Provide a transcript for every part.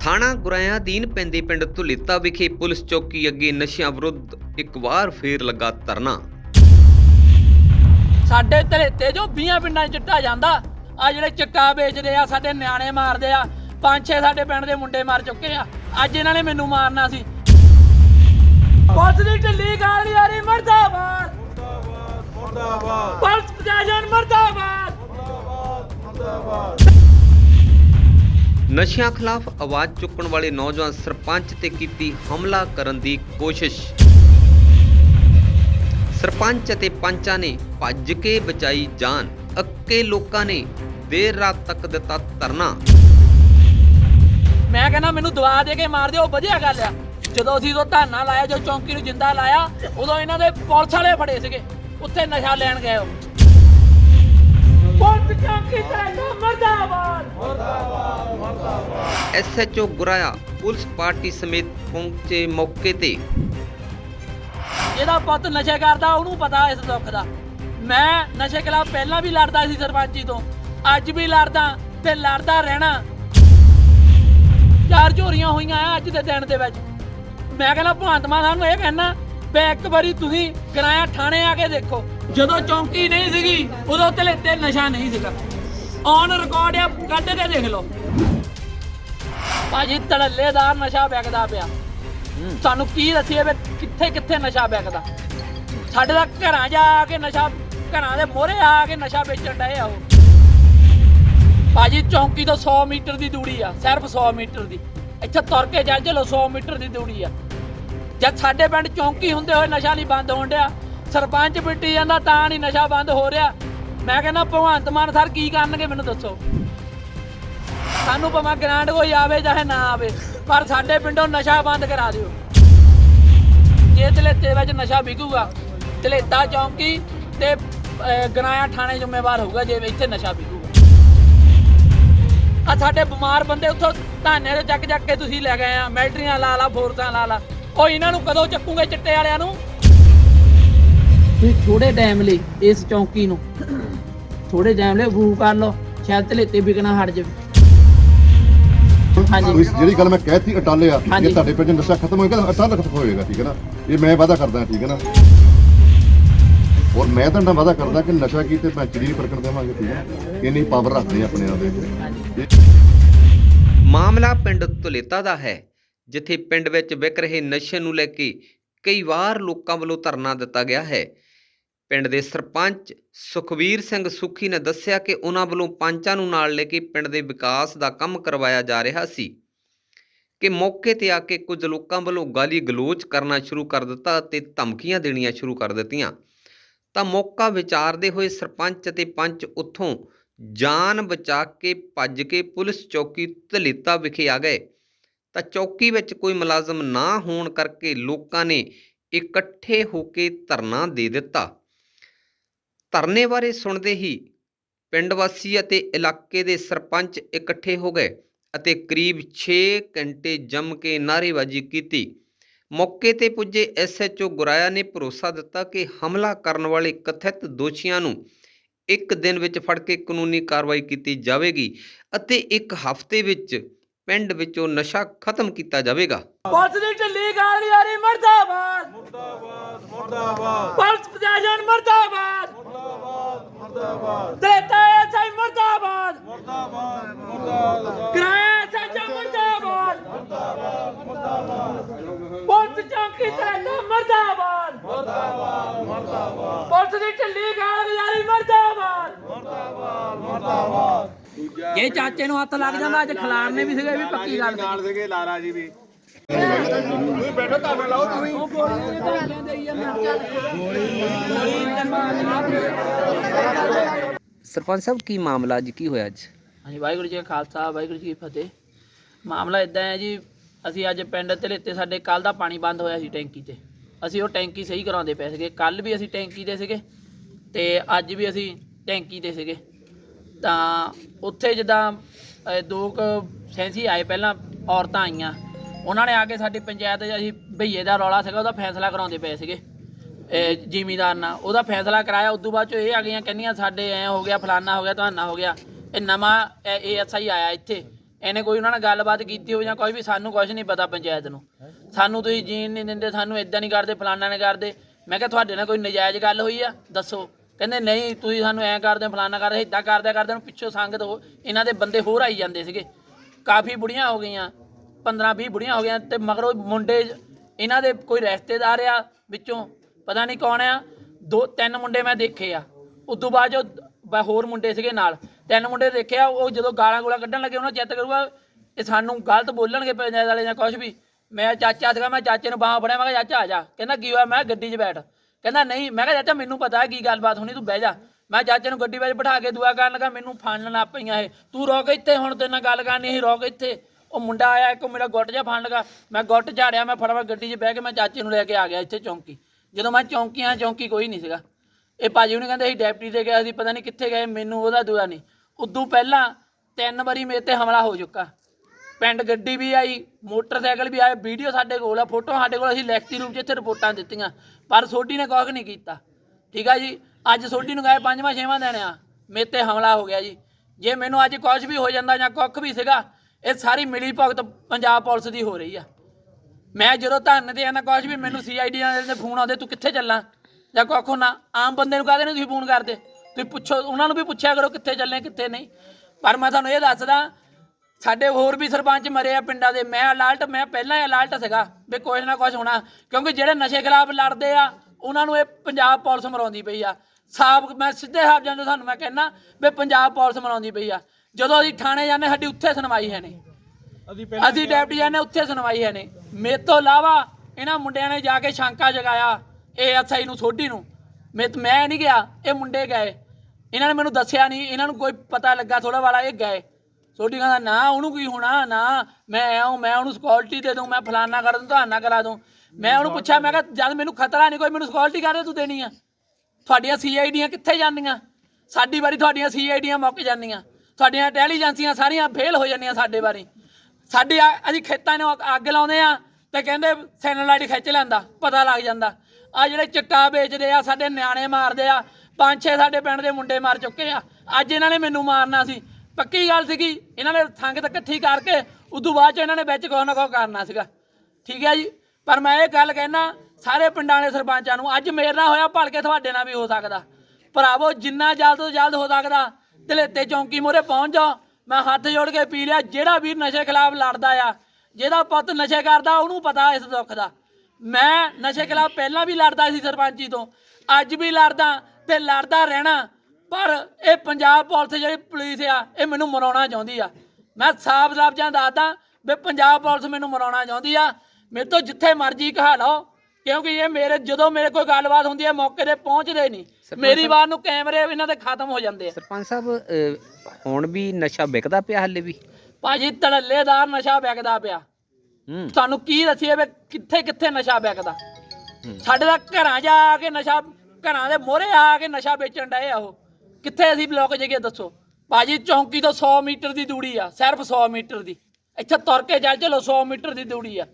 ਥਾਣਾ ਗੁਰਾਇਆ ਅਧੀਨ ਪੈਂਦੇ ਪਿੰਡ ਧੁਲਿੱਤਾ ਵਿਖੇ ਪੁਲਿਸ ਚੌਕੀ ਅੱਗੇ ਨਸ਼ਿਆਂ ਵਿਰੁੱਧ ਇੱਕ ਵਾਰ ਫੇਰ ਲੱਗਾ ਧਰਨਾ। ਸਾਡੇ ਧਰੇਤੇ ਜੋ 20 ਪਿੰਡਾਂ 'ਚ ਚਿੱਟਾ ਜਾਂਦਾ ਆ ਜਿਹੜੇ ਚਿੱਟਾ ਵੇਚਦੇ ਆ ਸਾਡੇ ਨਿਆਣੇ ਮਾਰਦੇ ਆ ਪੰਜ ਛੇ ਸਾਡੇ ਪਿੰਡ ਦੇ ਮੁੰਡੇ ਮਾਰ ਚੁੱਕੇ ਆ ਅੱਜ ਇਹਨਾਂ ਨੇ ਮੈਨੂੰ ਮਾਰਨਾ ਸੀ। ਪੁਲਿਸ ਦੀ ਢਿੱਲੀ ਗਾਲੀ ਆ ਰਹੀ ਮਰਦਾਬਾਦ ਮਰਦਾਬਾਦ। ਪੁਲਿਸ ਪ੍ਰਸ਼ਾਸਨ ਮਰਦਾਬਾਦ। ਨਸ਼ਿਆਂ ਖਿਲਾਫ ਆਵਾਜ਼ ਚੁੱਕਣ ਵਾਲੇ ਨੌਜਵਾਨ ਸਰਪੰਚ ਤੇ ਕੀਤੀ ਹਮਲਾ ਕਰਨ ਦੀ ਕੋਸ਼ਿਸ਼। ਸਰਪੰਚ ਅਤੇ ਪੰਚਾਂ ਨੇ ਭੱਜ ਕੇ ਬਚਾਈ ਜਾਨ। ਅੱਕੇ ਲੋਕਾਂ ਨੇ ਦੇਰ ਰਾਤ ਤੱਕ ਦਿੱਤਾ ਧਰਨਾ। ਮੈਂ ਕਹਿੰਦਾ ਮੈਨੂੰ ਦਵਾ ਦੇ ਕੇ ਮਾਰ ਦਿਓ ਵਧੀਆ ਗੱਲ ਆ। ਜਦੋਂ ਅਸੀਂ ਉਹ ਧਰਨਾ ਲਾਇਆ ਜੋ ਚੌਂਕੀ ਨੂੰ ਜਿੰਦਾ ਲਾਇਆ, ਉਦੋਂ ਇਹਨਾਂ ਦੇ ਪੁਲਿਸ ਵਾਲੇ ਫੜੇ ਸੀਗੇ। ਉੱਥੇ ਨਸ਼ਾ ਲੈਣ ਗਏ ਉਹ। ਪੁਲਿਸ ਚੌਂਕੀ ਤੇ ਮਰਦਾਬਾਦ ਐਸਐਚਓ ਗੁਰਾਇਆ ਪੁਲਿਸ ਪਾਰਟੀ ਸਮੇਤ ਪਹੁੰਚੇ ਮੌਕੇ ਤੇ। ਜਿਹਦਾ ਪੁੱਤ ਨਸ਼ੇ ਕਰਦਾ, ਉਹਨੂੰ ਪਤਾ ਇਸ ਦੁੱਖ ਦਾ। ਮੈਂ ਨਸ਼ੇ ਖਿਲਾਫ ਪਹਿਲਾਂ ਵੀ ਲੜਦਾ ਸੀ ਸਰਪੰਚੀ ਤੋਂ। ਅੱਜ ਵੀ ਲੜਦਾ ਤੇ ਲੜਦਾ ਰਹਿਣਾ। ਚਾਰ ਝੋਰੀਆਂ ਹੋਈਆਂ ਆ ਅੱਜ ਦੇ ਦਿਨ ਦੇ ਵਿੱਚ। ਮੈਂ ਕਹਿੰਦਾ, ਭਗਵੰਤ ਮਾਨ ਸਾਨੂੰ ਇਹ ਕਹਿਣਾ, ਵੀ ਇੱਕ ਵਾਰੀ ਤੁਸੀਂ ਗਰਾਇਆ ਥਾਣੇ ਆ ਕੇ ਦੇਖੋ। ਜਦੋਂ ਚੌਂਕੀ ਨਹੀਂ ਸੀਗੀ ਉਦੋਂ ਤਲੇ ਤੇ ਨਸ਼ਾ ਨਹੀਂ ਸੀਗਾ। ਔਨ ਰਿਕਾਰਡ ਆ ਕੱਢ ਕੇ ਦੇਖ ਲਓ। ਭਾਜੀ ਤੜੱਲੇਦਾਰ ਨਸ਼ਾ ਵਿਕਦਾ ਪਿਆ। ਸਾਨੂੰ ਕੀ ਦੱਸੀਏ ਵੀ ਕਿੱਥੇ ਕਿੱਥੇ ਨਸ਼ਾ ਵਿਕਦਾ? ਸਾਡੇ ਦਾ ਘਰਾਂ ਜਾ ਕੇ ਨਸ਼ਾ ਘਰਾਂ ਦੇ ਮੋਹਰੇ ਆ ਕੇ ਨਸ਼ਾ ਵੇਚਣ ਡਏ ਆ ਉਹ। ਭਾਜੀ ਚੌਂਕੀ ਤੋਂ 100 ਮੀਟਰ ਦੀ ਦੂਰੀ ਆ ਸਿਰਫ 100 ਮੀਟਰ ਦੀ। ਇੱਥੇ ਤੁਰ ਕੇ ਚੱਲ ਚਲੋ 100 ਮੀਟਰ ਦੀ ਦੂਰੀ ਆ। ਜਦ ਸਾਡੇ ਪਿੰਡ ਚੌਂਕੀ ਹੁੰਦੇ ਹੋਏ ਨਸ਼ਾ ਨਹੀਂ ਬੰਦ ਹੋਣ ਡਿਆ ਸਰਪੰਚ ਪਿੱਟੀ ਜਾਂਦਾ ਤਾਂ ਨਹੀਂ ਨਸ਼ਾ ਬੰਦ ਹੋ ਰਿਹਾ। ਮੈਂ ਕਹਿੰਦਾ ਭਗਵੰਤ ਮਾਨ ਸਰ ਕੀ ਕਰਨਗੇ ਮੈਨੂੰ ਦੱਸੋ। ਸਾਨੂੰ ਭਾਵੇਂ ਗ੍ਰਾਂਟ ਕੋਈ ਆਵੇ ਚਾਹੇ ਨਾ ਆਵੇ ਪਰ ਸਾਡੇ ਪਿੰਡੋਂ ਨਸ਼ਾ ਬੰਦ ਕਰਾ ਦਿਓ। ਜੇ ਤਲੇਤੇ ਵਿੱਚ ਨਸ਼ਾ ਵਿਕੂਗਾ ਤਲੇਤਾ ਚੌਂਕੀ ਤੇ ਅਹ, ਗਨਾਇਆ ਥਾਣੇ ਜ਼ਿੰਮੇਵਾਰ ਹੋਊਗਾ ਜੇ ਇੱਥੇ ਨਸ਼ਾ ਵਿਕੂਗਾ। ਆ ਸਾਡੇ ਬਿਮਾਰ ਬੰਦੇ ਉੱਥੋਂ ਧਾਨੇ ਦੇ ਚੱਕ ਚੱਕ ਕੇ ਤੁਸੀਂ ਲੈ ਗਏ ਆ ਮਿਲਟਰੀਆਂ ਲਾ ਲਾ ਫੋਰਸਾਂ ਲਾ ਲਾ। ਉਹ ਇਹਨਾਂ ਨੂੰ ਕਦੋਂ ਚੱਕੂਗੇ ਚਿੱਟੇ ਵਾਲਿਆਂ ਨੂੰ? ਤੁਸੀਂ ਥੋੜੇ ਟਾਈਮ ਲਈ ਇਸ ਚੌਂਕੀ ਨੂੰ ਥੋੜੇ ਟਾਈਮ ਲਈ ਗੂ ਕਰ ਲਓ ਸ਼ਾਇਦ ਤਲੇਤੇ ਵਿਕਣਾ ਹਟ ਜਾਵੇ। ਹਾਂਜੀ। ਕੋਈ ਜਿਹੜੀ ਗੱਲ ਮੈਂ ਕਹਿਤੀ ਅਟਾਲੇ ਆ ਹਾਂਜੀ। ਜੇ ਤੁਹਾਡੇ ਪਿੰਡ ਨਸ਼ਾ ਖਤਮ ਹੋਏਗਾ ਅਟਾਲਾ ਖਤਮ ਹੋਏਗਾ ਠੀਕ ਹੈ ਨਾ? ਇਹ ਮੈਂ ਵਾਅਦਾ ਕਰਦਾ ਠੀਕ ਹੈ ਨਾ? ਔਰ ਮੈਂ ਤੁਹਾਡੇ ਨਾਲ ਵਾਅਦਾ ਕਰਦਾ ਕਿ ਨਸ਼ਾ ਕੀ ਤੇ ਮੈਂ ਚਿੜੀ ਪ੍ਰਕਟ ਦੇਵਾਂਗੇ ਠੀਕ ਹੈ ਨਾ? ਇੰਨੀ ਪਾਵਰ ਰੱਖਦੇ ਆ ਆਪਣੇ ਆਪ ਦੇ ਮਾਮਲਾ ਪਿੰਡ ਧੁਲੇਤਾ ਦਾ ਹੈ ਜਿੱਥੇ ਪਿੰਡ ਵਿੱਚ ਵਿਕ ਰਹੇ ਨਸ਼ੇ ਨੂੰ ਲੈ ਕੇ ਕਈ ਵਾਰ ਲੋਕਾਂ ਵੱਲੋਂ ਧਰਨਾ ਦਿੱਤਾ ਗਿਆ ਹੈ। ਪਿੰਡ ਦੇ ਸਰਪੰਚ ਸੁਖਵੀਰ ਸਿੰਘ ਸੁਖੀ ਨੇ ਦੱਸਿਆ ਕਿ ਉਹਨਾਂ ਵੱਲੋਂ ਪੰਚਾਂ ਨੂੰ ਨਾਲ ਲੈ ਕੇ ਪਿੰਡ ਦੇ ਵਿਕਾਸ ਦਾ ਕੰਮ ਕਰਵਾਇਆ ਜਾ ਰਿਹਾ ਸੀ ਕਿ ਮੌਕੇ ਤੇ ਆ ਕੇ ਕੁਝ ਲੋਕਾਂ ਵੱਲੋਂ ਗਾਲੀ ਗਲੋਚ ਕਰਨਾ ਸ਼ੁਰੂ ਕਰ ਦਿੱਤਾ ਅਤੇ ਧਮਕੀਆਂ ਦੇਣੀਆਂ ਸ਼ੁਰੂ ਕਰ ਦਿੱਤੀਆਂ। ਤਾਂ ਮੌਕਾ ਵਿਚਾਰਦੇ ਹੋਏ ਸਰਪੰਚ ਅਤੇ ਪੰਚ ਉੱਥੋਂ ਜਾਨ ਬਚਾ ਕੇ ਭੱਜ ਕੇ ਪੁਲਿਸ ਚੌਕੀ ਧਲੇਤਾ ਵਿਖੇ ਆ ਗਏ। ਤਾਂ ਚੌਕੀ ਵਿੱਚ ਕੋਈ ਮੁਲਾਜ਼ਮ ਨਾ ਹੋਣ ਕਰਕੇ ਲੋਕਾਂ ਨੇ ਇਕੱਠੇ ਹੋ ਕੇ ਧਰਨਾ ਦੇ ਦਿੱਤਾ। ਧਰਨੇ ਬਾਰੇ ਸੁਣਦੇ ਹੀ ਪਿੰਡ ਵਾਸੀ ਅਤੇ ਇਲਾਕੇ ਦੇ ਸਰਪੰਚ ਇਕੱਠੇ ਹੋ ਗਏ ਅਤੇ ਕਰੀਬ 6 ਘੰਟੇ ਜੰਮ ਕੇ ਨਾਅਰੇਬਾਜ਼ੀ ਕੀਤੀ। ਮੌਕੇ ਤੇ ਪੁੱਜੇ ਐਸਐਚਓ ਗੁਰਾਇਆ ਨੇ ਭਰੋਸਾ ਦਿੱਤਾ ਕਿ ਹਮਲਾ ਕਰਨ ਵਾਲੇ ਕਥਿਤ ਦੋਸ਼ੀਆਂ ਨੂੰ ਇੱਕ ਦਿਨ ਵਿੱਚ ਫੜ ਕੇ ਕਾਨੂੰਨੀ ਕਾਰਵਾਈ ਕੀਤੀ ਜਾਵੇਗੀ ਅਤੇ ਇੱਕ ਹਫ਼ਤੇ ਵਿੱਚ ਪਿੰਡ ਵਿੱਚੋਂ ਨਸ਼ਾ ਖਤਮ ਕੀਤਾ ਜਾਵੇਗਾ। ਪੁਲਿਸ ਦੀ ਢਿੱਲੀ ਗਾਲੀ ਆ ਰਹੀ ਮਰਦਾਬਾਦ। ਮਰਦਾਬਾਦ ਮਰਦਾਬਾਦ। ਪੁਲਿਸ ਪ੍ਰਸ਼ਾਸਨ ਮਰਦਾਬਾਦ। ਮਰਦਾਬਾਦ। ਮਰਦਾਬਾਦ ਦੇਤਾ ਐਸਆਈ ਮਰਦਾਬਾਦ। ਮਰਦਾਬਾਦ ਮਰਦਾਬਾਦ। ਕਿਰਾਇਆ ਐਸਆਈ ਮਰਦਾਬਾਦ? ਮਰਦਾਬਾਦ ਮਰਦਾਬਾਦ। ਪੁਲਿਸ ਚੌਂਕੀ ਤੇ ਮਰਦਾਬਾਦ। ਮਰਦਾਬਾਦ ਮਰਦਾਬਾਦ। ਪੁਲਿਸ ਦੀ ਢਿੱਲੀ ਗਾਲੀ ਆ ਰਹੀ ਮਰਦਾਬਾਦ। ਮਰਦਾਬਾਦ ਮਰਦਾਬਾਦ। ਜੇ ਚਾਚੇ ਨੂੰ ਹੱਥ ਲੱਗ ਜਾਂਦਾ ਅੱਜ ਖਿਲਾਰਨੇ ਵੀ ਸੀਗੇ ਇਹ ਵੀ ਪੱਕੀ ਗੱਲ ਸੀਗੇ ਲਾਰਾ ਜੀ ਵੀ। ਸਰਪੰਚ ਸਾਹਿਬ, ਕੀ ਮਾਮਲਾ ਅੱਜ? ਕੀ ਹੋਇਆ ਅੱਜ? ਹਾਂਜੀ, ਵਾਹਿਗੁਰੂ ਜੀ ਕਾ ਖਾਲਸਾ, ਵਾਹਿਗੁਰੂ ਜੀ ਕੀ ਫਤਿਹ। ਮਾਮਲਾ ਇਦਾਂ ਹੈ ਜੀ, ਅਸੀਂ ਅੱਜ ਪਿੰਡ ਤੇ ਸਾਡੇ ਕੱਲ ਦਾ ਪਾਣੀ ਬੰਦ ਹੋਇਆ ਸੀ ਟੈਂਕੀ ਤੇ। ਅਸੀਂ ਉਹ ਟੈਂਕੀ ਸਹੀ ਕਰਾਉਂਦੇ ਪਏ ਸੀਗੇ। ਕੱਲ ਵੀ ਅਸੀਂ ਟੈਂਕੀ ਤੇ ਸੀਗੇ ਤੇ ਅੱਜ ਵੀ ਅਸੀਂ ਟੈਂਕੀ ਤੇ ਸੀਗੇ। ਤਾਂ ਉੱਥੇ ਜਿੱਦਾਂ ਦੋ ਕੁ ਸੈਂਸੀ ਆਏ ਪਹਿਲਾਂ ਔਰਤਾਂ ਆਈਆਂ। ਉਹਨਾਂ ਨੇ ਆ ਕੇ ਸਾਡੀ ਪੰਚਾਇਤ 'ਚ ਅਸੀਂ ਭਈਏ ਦਾ ਰੌਲਾ ਸੀਗਾ, ਉਹਦਾ ਫੈਸਲਾ ਕਰਾਉਂਦੇ ਪਏ ਸੀਗੇ। ਜ਼ਿਮੀਦਾਰ ਨਾਲ। ਉਹਦਾ ਫੈਸਲਾ ਕਰਾਇਆ ਤੋਂ ਬਾਅਦ ਚ ਇਹ ਆ ਗਈਆਂ, ਕਹਿੰਦੀਆਂ, ਸਾਡੇ ਐ ਹੋ ਗਿਆ, ਫਲਾਨਾ ਹੋ ਗਿਆ, ਤੁਹਾਨਾ ਹੋ ਗਿਆ। ਇਹ ਨਵਾਂ ਏਐਸਆਈ ਆਇਆ ਇੱਥੇ। ਇਹਨੇ ਕੋਈ ਉਹਨਾਂ ਨਾਲ ਗੱਲਬਾਤ ਕੀਤੀ ਹੋਵੇ ਜਾਂ ਕੋਈ ਵੀ, ਸਾਨੂੰ ਕੁਝ ਨਹੀਂ ਪਤਾ ਪੰਚਾਇਤ ਨੂੰ। ਸਾਨੂੰ ਤੁਸੀਂ ਜੀਣ ਨਹੀਂ ਦਿੰਦੇ, ਸਾਨੂੰ ਇਦਾਂ ਨਹੀਂ ਕਰਦੇ, ਫਲਾਨਾ ਨਹੀਂ ਕਰਦੇ। ਮੈਂ ਕਿਹਾ, ਤੁਹਾਡੇ ਨਾਲ ਕੋਈ ਨਜਾਇਜ਼ ਗੱਲ ਹੋਈ ਆ? ਦੱਸੋ। ਕਹਿੰਦੇ, ਨਹੀਂ, ਤੁਸੀਂ ਸਾਨੂੰ ਐਂ ਕਰਦੇ, ਫਲਾਨਾ ਕਰਦੇ ਇਦਾਂ ਕਰਦੇ ਕਰਦੇ ਨੂੰ ਪਿੱਛੋਂ ਸੰਗਤ ਹੋ ਇਹਨਾਂ ਦੇ ਬੰਦੇ ਹੋਰ ਆਈ ਜਾਂਦੇ ਸੀਗੇ। ਕਾਫੀ ਬੁੜੀਆਂ ਹੋ ਗਈਆਂ। 15 20 ਬੁੜੀਆਂ ਹੋ ਗਈਆਂ ਤੇ ਮਗਰੋਂ ਮੁੰਡੇ ਇਹਨਾਂ ਦੇ ਕੋਈ ਰਿਸ਼ਤੇਦਾਰ ਆ ਵਿੱਚੋਂ, ਪਤਾ ਨਹੀਂ ਕੌਣ ਆ। ਦੋ, ਤਿੰਨ ਮੁੰਡੇ ਮੈਂ ਦੇਖੇ ਆ। ਉਦੋਂ ਬਾਅਦ ਜੋ ਬ- ਹੋਰ ਮੁੰਡੇ ਸੀਗੇ ਨਾਲ। ਤਿੰਨ ਮੁੰਡੇ ਦੇਖਿਆ, ਉਹ ਜਦੋਂ ਗਾਲਾਂ ਗੋਲਾਂ ਕੱਢਣ ਲੱਗੇ, ਉਹਨਾਂ ਚਿੱਤ ਕਰੂਗਾ ਇਹ ਸਾਨੂੰ ਗਲਤ ਬੋਲਣਗੇ ਪੰਚਾਇਤ ਵਾਲੇ ਜਾਂ ਕੁਝ ਵੀ। ਮੈਂ ਚਾਚਾ ਸੀਗਾ, ਮੈਂ ਚਾਚੇ ਨੂੰ ਬਾਹਾਂ ਫੜਿਆ, ਮੈਂ ਕਿਹਾ, ਚਾਚਾ ਆ ਜਾ। ਕਹਿੰਦਾ, ਕੀ ਹੋਇਆ? ਮੈਂ ਕਿਹਾ, ਗੱਡੀ 'ਚ ਬੈਠ। ਕਹਿੰਦਾ, ਨਹੀਂ। ਮੈਂ ਕਿਹਾ, ਚਾਚਾ, ਮੈਨੂੰ ਪਤਾ ਹੈ, ਕੀ ਗੱਲਬਾਤ ਹੋਣੀ, ਤੂੰ ਬਹਿ ਜਾ। ਮੈਂ ਚਾਚੇ ਨੂੰ ਗੱਡੀ ਵਿੱਚ ਬਿਠਾ ਕੇ ਦੁਆ ਕਰਨ ਲੱਗਾ, ਮੈਨੂੰ ਫਾਣਨ ਲੱਗ ਪਈਆਂ ਇਹ। ਤੂੰ ਰੁਕ ਇੱਥੇ, ਹੁਣ ਤੇਰੇ ਨਾਲ ਗੱਲ ਕਰਨੀ ਸੀ ਰੁਕ ਇੱਥੇ। ਉਹ ਮੁੰਡਾ ਆਇਆ, ਇੱਕ ਉਹ ਮੇਰਾ ਗੁੱਟ ਜਿਹਾ ਫਾਣ ਲੱਗਾ। ਮੈਂ ਗੁੱਟ ਝਾੜਿਆ, ਮੈਂ ਫਟਾਫਟ ਗੱਡੀ 'ਚ ਬਹਿ ਕੇ ਮੈਂ ਚਾਚੇ ਨੂੰ ਲੈ ਕੇ ਆ ਗਿਆ ਇੱਥੇ ਚੌਂਕੀ। ਜਦੋਂ ਮੈਂ ਚੌਂਕੀਆਂ ਚੌਂਕੀ ਕੋਈ ਨਹੀਂ ਸੀਗਾ। ਇਹ ਭਾਜੀ ਉਹਨੇ ਕਹਿੰਦੇ ਅਸੀਂ ਡੈਪਟੀ ਤੇ ਗਿਆ ਸੀ ਪਤਾ ਨਹੀਂ ਕਿੱਥੇ ਗਏ, ਮੈਨੂੰ ਉਹਦਾ ਦੁਆ ਨਹੀਂ। ਉਦੋਂ ਪਹਿਲਾਂ ਤਿੰਨ ਵਾਰੀ ਮੇਰੇ ਤੇ ਹਮਲਾ ਹੋ ਚੁੱਕਾ। ਪਿੰਡ ਗੱਡੀ ਵੀ ਆਈ, ਮੋਟਰਸਾਈਕਲ ਵੀ ਆਇਆ, ਵੀਡੀਓ ਸਾਡੇ ਕੋਲ ਆ ਫੋਟੋ ਸਾਡੇ ਕੋਲ, ਅਸੀਂ ਲਿਖਤੀ ਰੂਪ 'ਚ ਇੱਥੇ ਰਿਪੋਰਟਾਂ ਦਿੱਤੀਆਂ। ਪਰ ਸੋਢੀ ਨੇ ਕੁਛ ਨਹੀਂ ਕੀਤਾ। ਠੀਕ ਆ ਜੀ? ਅੱਜ ਸੋਢੀ ਨੂੰ ਗਏ, ਪੰਜਵਾਂ, ਛੇਵਾਂ ਦਿਨ ਆ। ਮੇਰੇ ਤੇ ਹਮਲਾ ਹੋ ਗਿਆ ਜੀ। ਜੇ ਮੈਨੂੰ ਅੱਜ ਕੁਛ ਵੀ ਹੋ ਜਾਂਦਾ ਜਾਂ ਕੁੱਖ ਵੀ ਸੀਗਾ ਇਹ ਸਾਰੀ ਮਿਲੀ ਭਗਤ ਪੰਜਾਬ ਪੁਲਿਸ ਦੀ ਹੋ ਰਹੀ ਆ। ਮੈਂ ਜਦੋਂ ਧੰਨ ਦੇ ਆਣਾ ਕੁਛ ਵੀ ਮੈਨੂੰ ਸੀਆਈਡੀ ਵਾਲੇ ਦੇ ਫੋਨ ਆਉਂਦੇ, ਤੂੰ ਕਿੱਥੇ ਚੱਲਾਂ? ਜਾਂ ਕੁੱਖ ਨਾ, ਆਮ ਬੰਦੇ ਨੂੰ ਕਾਹਦੇ ਨਹੀਂ ਤੁਸੀਂ ਫੋਨ ਕਰਦੇ? ਤੁਸੀਂ ਪੁੱਛੋ, ਉਹਨਾਂ ਨੂੰ ਵੀ ਪੁੱਛਿਆ ਕਰੋ ਕਿੱਥੇ ਚੱਲੇ, ਕਿੱਥੇ ਨਹੀਂ। ਪਰ ਮੈਂ ਤੁਹਾਨੂੰ ਇਹ ਦੱਸਦਾ, ਸਾਡੇ ਹੋਰ ਵੀ ਸਰਪੰਚ ਮਰੇ ਆ ਪਿੰਡਾਂ ਦੇ। ਮੈਂ ਅਲਰਟ, ਮੈਂ ਪਹਿਲਾਂ ਹੀ ਅਲਰਟ ਸੀਗਾ ਵੀ ਕੁਛ ਨਾ ਕੁਛ ਹੋਣਾ। ਕਿਉਂਕਿ ਜਿਹੜੇ ਨਸ਼ੇ ਖਿਲਾਫ ਲੜਦੇ ਆ, ਉਹਨਾਂ ਨੂੰ ਇਹ ਪੰਜਾਬ ਪੁਲਿਸ ਮਰਾਉਂਦੀ ਪਈ ਆ। ਸਾਬ ਮੈਂ ਸਿੱਧੇ ਸਾਬ ਜਾਂਦੇ, ਤੁਹਾਨੂੰ ਮੈਂ ਕਹਿੰਦਾ ਵੀ ਪੰਜਾਬ ਪੁਲਿਸ ਮਰਾਉਂਦੀ ਪਈ ਆ। ਜਦੋਂ ਅਸੀਂ ਥਾਣੇ ਜਾਂਦੇ ਸਾਡੀ ਉੱਥੇ ਸੁਣਵਾਈ ਹੈ ਨਹੀਂ। ਅਸੀਂ ਡੈਪਟੀ ਜਾਂਦੇ ਉੱਥੇ ਸੁਣਵਾਈ ਹੈ ਨਹੀਂ। ਮੇਰੇ ਤੋਂ ਇਲਾਵਾ ਇਹਨਾਂ ਮੁੰਡਿਆਂ ਨੇ ਜਾ ਕੇ ਸ਼ੰਕਾ ਜਗਾਇਆ ਏਐਸਆਈ ਨੂੰ ਸੋਢੀ ਨੂੰ। ਮੈਂ ਮੈਂ ਨਹੀਂ ਗਿਆ ਇਹ ਮੁੰਡੇ ਗਏ। ਇਹਨਾਂ ਨੇ ਮੈਨੂੰ ਦੱਸਿਆ ਨਹੀਂ ਇਹਨਾਂ ਨੂੰ ਕੋਈ ਪਤਾ ਲੱਗਾ ਥੋੜਾ ਵਾਲਾ ਇਹ ਗਏ। ਸੋਢੀ ਕਹਿੰਦਾ ਨਾ ਉਹਨੂੰ ਕੀ ਹੋਣਾ? ਨਾ ਮੈਂ ਆਉਂ ਮੈਂ ਉਹਨੂੰ ਸਕਿਉਰਟੀ ਦੇ ਦੂੰ ਮੈਂ ਫਲਾਨਾ ਕਰ ਦੂੰ ਤੁਹਾਨਾ ਕਰਾ ਦੂੰ। ਮੈਂ ਉਹਨੂੰ ਪੁੱਛਿਆ ਮੈਂ ਕਿਹਾ ਜਦ ਮੈਨੂੰ ਖਤਰਾ ਨਹੀਂ ਕੋਈ ਮੈਨੂੰ ਸਕਿਉਰਟੀ ਕਾਹਦੇ ਤੂੰ ਦੇਣੀ ਆ? ਤੁਹਾਡੀਆਂ ਸੀਆਈਡੀਆਂ ਕਿੱਥੇ ਜਾਂਦੀਆਂ? ਸਾਡੀ ਵਾਰੀ ਤੁਹਾਡੀਆਂ ਸੀਆਈਡੀਆਂ ਮੁੱਕ ਜਾਂਦੀਆਂ। ਤੁਹਾਡੀਆਂ ਇੰਟੈਲੀਜੈਂਸੀਆਂ ਸਾਰੀਆਂ ਫੇਲ ਹੋ ਜਾਂਦੀਆਂ ਸਾਡੇ ਬਾਰੇ। ਸਾਡੇ ਆ- ਅਸੀਂ ਖੇਤਾਂ ਨੂੰ ਅੱਗ- ਅੱਗ ਲਾਉਂਦੇ ਆ ਤੇ ਕਹਿੰਦੇ ਸੈਨਲਾਈਟ ਖਿੱਚ ਲੈਂਦਾ, ਪਤਾ ਲੱਗ ਜਾਂਦਾ। ਆ ਜਿਹੜੇ ਚਿੱਟਾ ਵੇਚਦੇ ਆ, ਸਾਡੇ ਨਿਆਣੇ ਮਾਰਦੇ ਆ, ਪੰਜ ਛੇ ਸਾਡੇ ਪਿੰਡ ਦੇ ਮੁੰਡੇ ਮਾਰ ਚੁੱਕੇ ਆ। ਅੱਜ ਇਹਨਾਂ ਨੇ ਮੈਨੂੰ ਮਾਰਨਾ ਸੀ। ਪੱਕੀ ਗੱਲ ਸੀਗੀ, ਇਹਨਾਂ ਨੇ ਸੰਗਤ ਇਕੱਠੀ ਕਰਕੇ ਉਦੋਂ ਬਾਅਦ ਚ ਇਹਨਾਂ ਨੇ ਵਿੱਚ ਕੋਈ ਨਾ ਕੋਈ ਕਰਨਾ ਸੀਗਾ। ਠੀਕ ਹੈ ਜੀ? ਪਰ ਮੈਂ ਇਹ ਗੱਲ ਕਹਿਣਾ ਸਾਰੇ ਪਿੰਡਾਂ ਦੇ ਸਰਪੰਚਾਂ ਨੂੰ, ਅੱਜ ਮੇਰੇ ਨਾਲ ਹੋਇਆ, ਭਲਕੇ ਤੁਹਾਡੇ ਨਾਲ ਵੀ ਹੋ ਸਕਦਾ। ਭਰਾਵੋ, ਜਿੰਨਾ ਜਲਦ ਤੋਂ ਜਲਦ ਹੋ ਸਕਦਾ ਦਲੇਤੇ ਚੌਂਕੀ ਮੋਰੇ ਪਹੁੰਚ ਜਾਓ ਮੈਂ ਹੱਥ ਜੋੜ ਕੇ ਪੀ ਲਿਆ, ਜਿਹੜਾ ਵੀ ਨਸ਼ੇ ਖਿਲਾਫ ਲੜਦਾ ਆ, ਜਿਹਦਾ ਪੁੱਤ ਨਸ਼ੇ ਕਰਦਾ, ਉਹਨੂੰ ਪਤਾ ਇਸ ਦੁੱਖ ਦਾ। ਮੈਂ ਨਸ਼ੇ ਖਿਲਾਫ ਪਹਿਲਾਂ ਵੀ ਲੜਦਾ ਸੀ ਸਰਪੰਚੀ ਤੋਂ, ਅੱਜ ਵੀ ਲੜਦਾ ਤੇ ਲੜਦਾ ਰਹਿਣਾ। ਪਰ ਇਹ ਪੰਜਾਬ ਪੁਲਿਸ ਜਿਹੜੀ ਪੁਲਿਸ ਆ, ਇਹ ਮੈਨੂੰ ਮਰਾਉਣਾ ਚਾਹੁੰਦੀ ਆ। ਮੈਂ ਸਾਫ਼ ਸਾਫ਼ ਜਾਂ ਦੱਸਦਾ ਵੀ ਪੰਜਾਬ ਪੁਲਿਸ ਮੈਨੂੰ ਮਰਾਉਣਾ ਚਾਹੁੰਦੀ ਆ। ਮੇਰੇ ਤੋਂ ਜਿੱਥੇ ਮਰਜ਼ੀ ਕਹਾ ਲਓ ਕਿਉਂਕਿ ਇਹ ਮੇਰੇ ਜਦੋਂ ਮੇਰੇ ਕੋਈ ਗੱਲਬਾਤ ਹੁੰਦੀ ਹੈ ਮੌਕੇ ਤੇ ਪਹੁੰਚਦੇ ਨਹੀਂ। ਮੇਰੀ ਵਾਰ ਨੂੰ ਕੈਮਰੇ ਇਹਨਾਂ ਦੇ ਖਤਮ ਹੋ ਜਾਂਦੇ ਆ। ਸਰਪੰਚ ਸਾਹਿਬ ਅਹ, ਹੁਣ ਵੀ ਨਸ਼ਾ ਵਿਕਦਾ ਪਿਆ ਹੱਲੇ ਵੀ? ਭਾਜੀ ਤੜੱਲੇਦਾਰ ਨਸ਼ਾ ਵਿਕਦਾ ਪਿਆ। ਹੂੰ। ਤੁਹਾਨੂੰ ਕੀ ਦੱਸੀਏ ਵੀ ਕਿੱਥੇ ਕਿੱਥੇ ਨਸ਼ਾ ਵਿਕਦਾ? ਸਾਡੇ ਦਾ ਘਰਾਂ ਜਾ ਕੇ ਨਸ਼ਾ ਘਰਾਂ ਦੇ ਮੋਹਰੇ ਆ ਕੇ ਨਸ਼ਾ ਵੇਚਣ ਡਏ ਆ ਉਹ। ਕਿੱਥੇ ਅਸੀਂ ਬਲੌਕ ਜਗੇ ਦੱਸੋ? ਭਾਜੀ ਚੌਂਕੀ ਤੋਂ 100 ਮੀਟਰ ਦੀ ਦੂਰੀ ਆ ਸਿਰਫ 100 ਮੀਟਰ ਦੀ। ਇੱਥੇ ਤੁਰ ਕੇ ਚੱਲ ਚਲੋ 100 ਮੀਟਰ ਦੀ ਦੂਰੀ ਆ।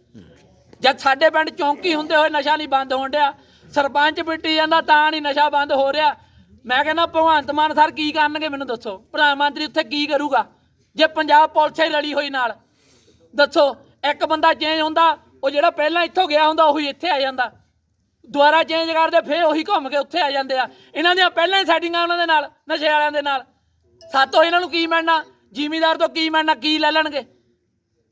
ਜਦ ਸਾਡੇ ਪਿੰਡ ਚੌਂਕੀ ਹੁੰਦੇ ਹੋਏ ਨਸ਼ਾ ਨਹੀਂ ਬੰਦ ਹੋਣ ਡਿਆ, ਸਰਪੰਚ ਪਿੱਟੀ ਜਾਂਦਾ ਤਾਂ ਨਹੀਂ ਨਸ਼ਾ ਬੰਦ ਹੋ ਰਿਹਾ। ਮੈਂ ਕਹਿੰਦਾ, ਭਗਵੰਤ ਮਾਨ ਸਰ ਕੀ ਕਰਨਗੇ ਮੈਨੂੰ ਦੱਸੋ? ਪ੍ਰਧਾਨ ਮੰਤਰੀ ਉੱਥੇ ਕੀ ਕਰੂਗਾ? ਜੇ ਪੰਜਾਬ ਪੁਲਿਸ ਹੀ ਰਲੀ ਹੋਈ ਨਾਲ। ਦੱਸੋ, ਇੱਕ ਬੰਦਾ ਚੇਂਜ ਹੁੰਦਾ, ਉਹ ਜਿਹੜਾ ਪਹਿਲਾਂ ਇੱਥੋਂ ਗਿਆ ਹੁੰਦਾ, ਉਹੀ ਇੱਥੇ ਆ ਜਾਂਦਾ। ਦੁਬਾਰਾ ਚੇਂਜ ਕਰਦੇ, ਫੇਰ ਉਹੀ ਘੁੰਮ ਕੇ ਉੱਥੇ ਆ ਜਾਂਦੇ ਆ। ਇਹਨਾਂ ਦੀਆਂ ਪਹਿਲਾਂ ਹੀ ਸੈਟਿੰਗਾਂ ਉਹਨਾਂ ਦੇ ਨਾਲ, ਨਸ਼ੇ ਵਾਲਿਆਂ ਦੇ ਨਾਲ। ਸਾਤੋਂ ਇਹਨਾਂ ਨੂੰ ਕੀ ਮਿਲਣਾ? ਜ਼ਿਮੀਦਾਰ ਤੋਂ ਕੀ ਮਿਲਣਾ? ਕੀ ਲੈ ਲੈਣਗੇ?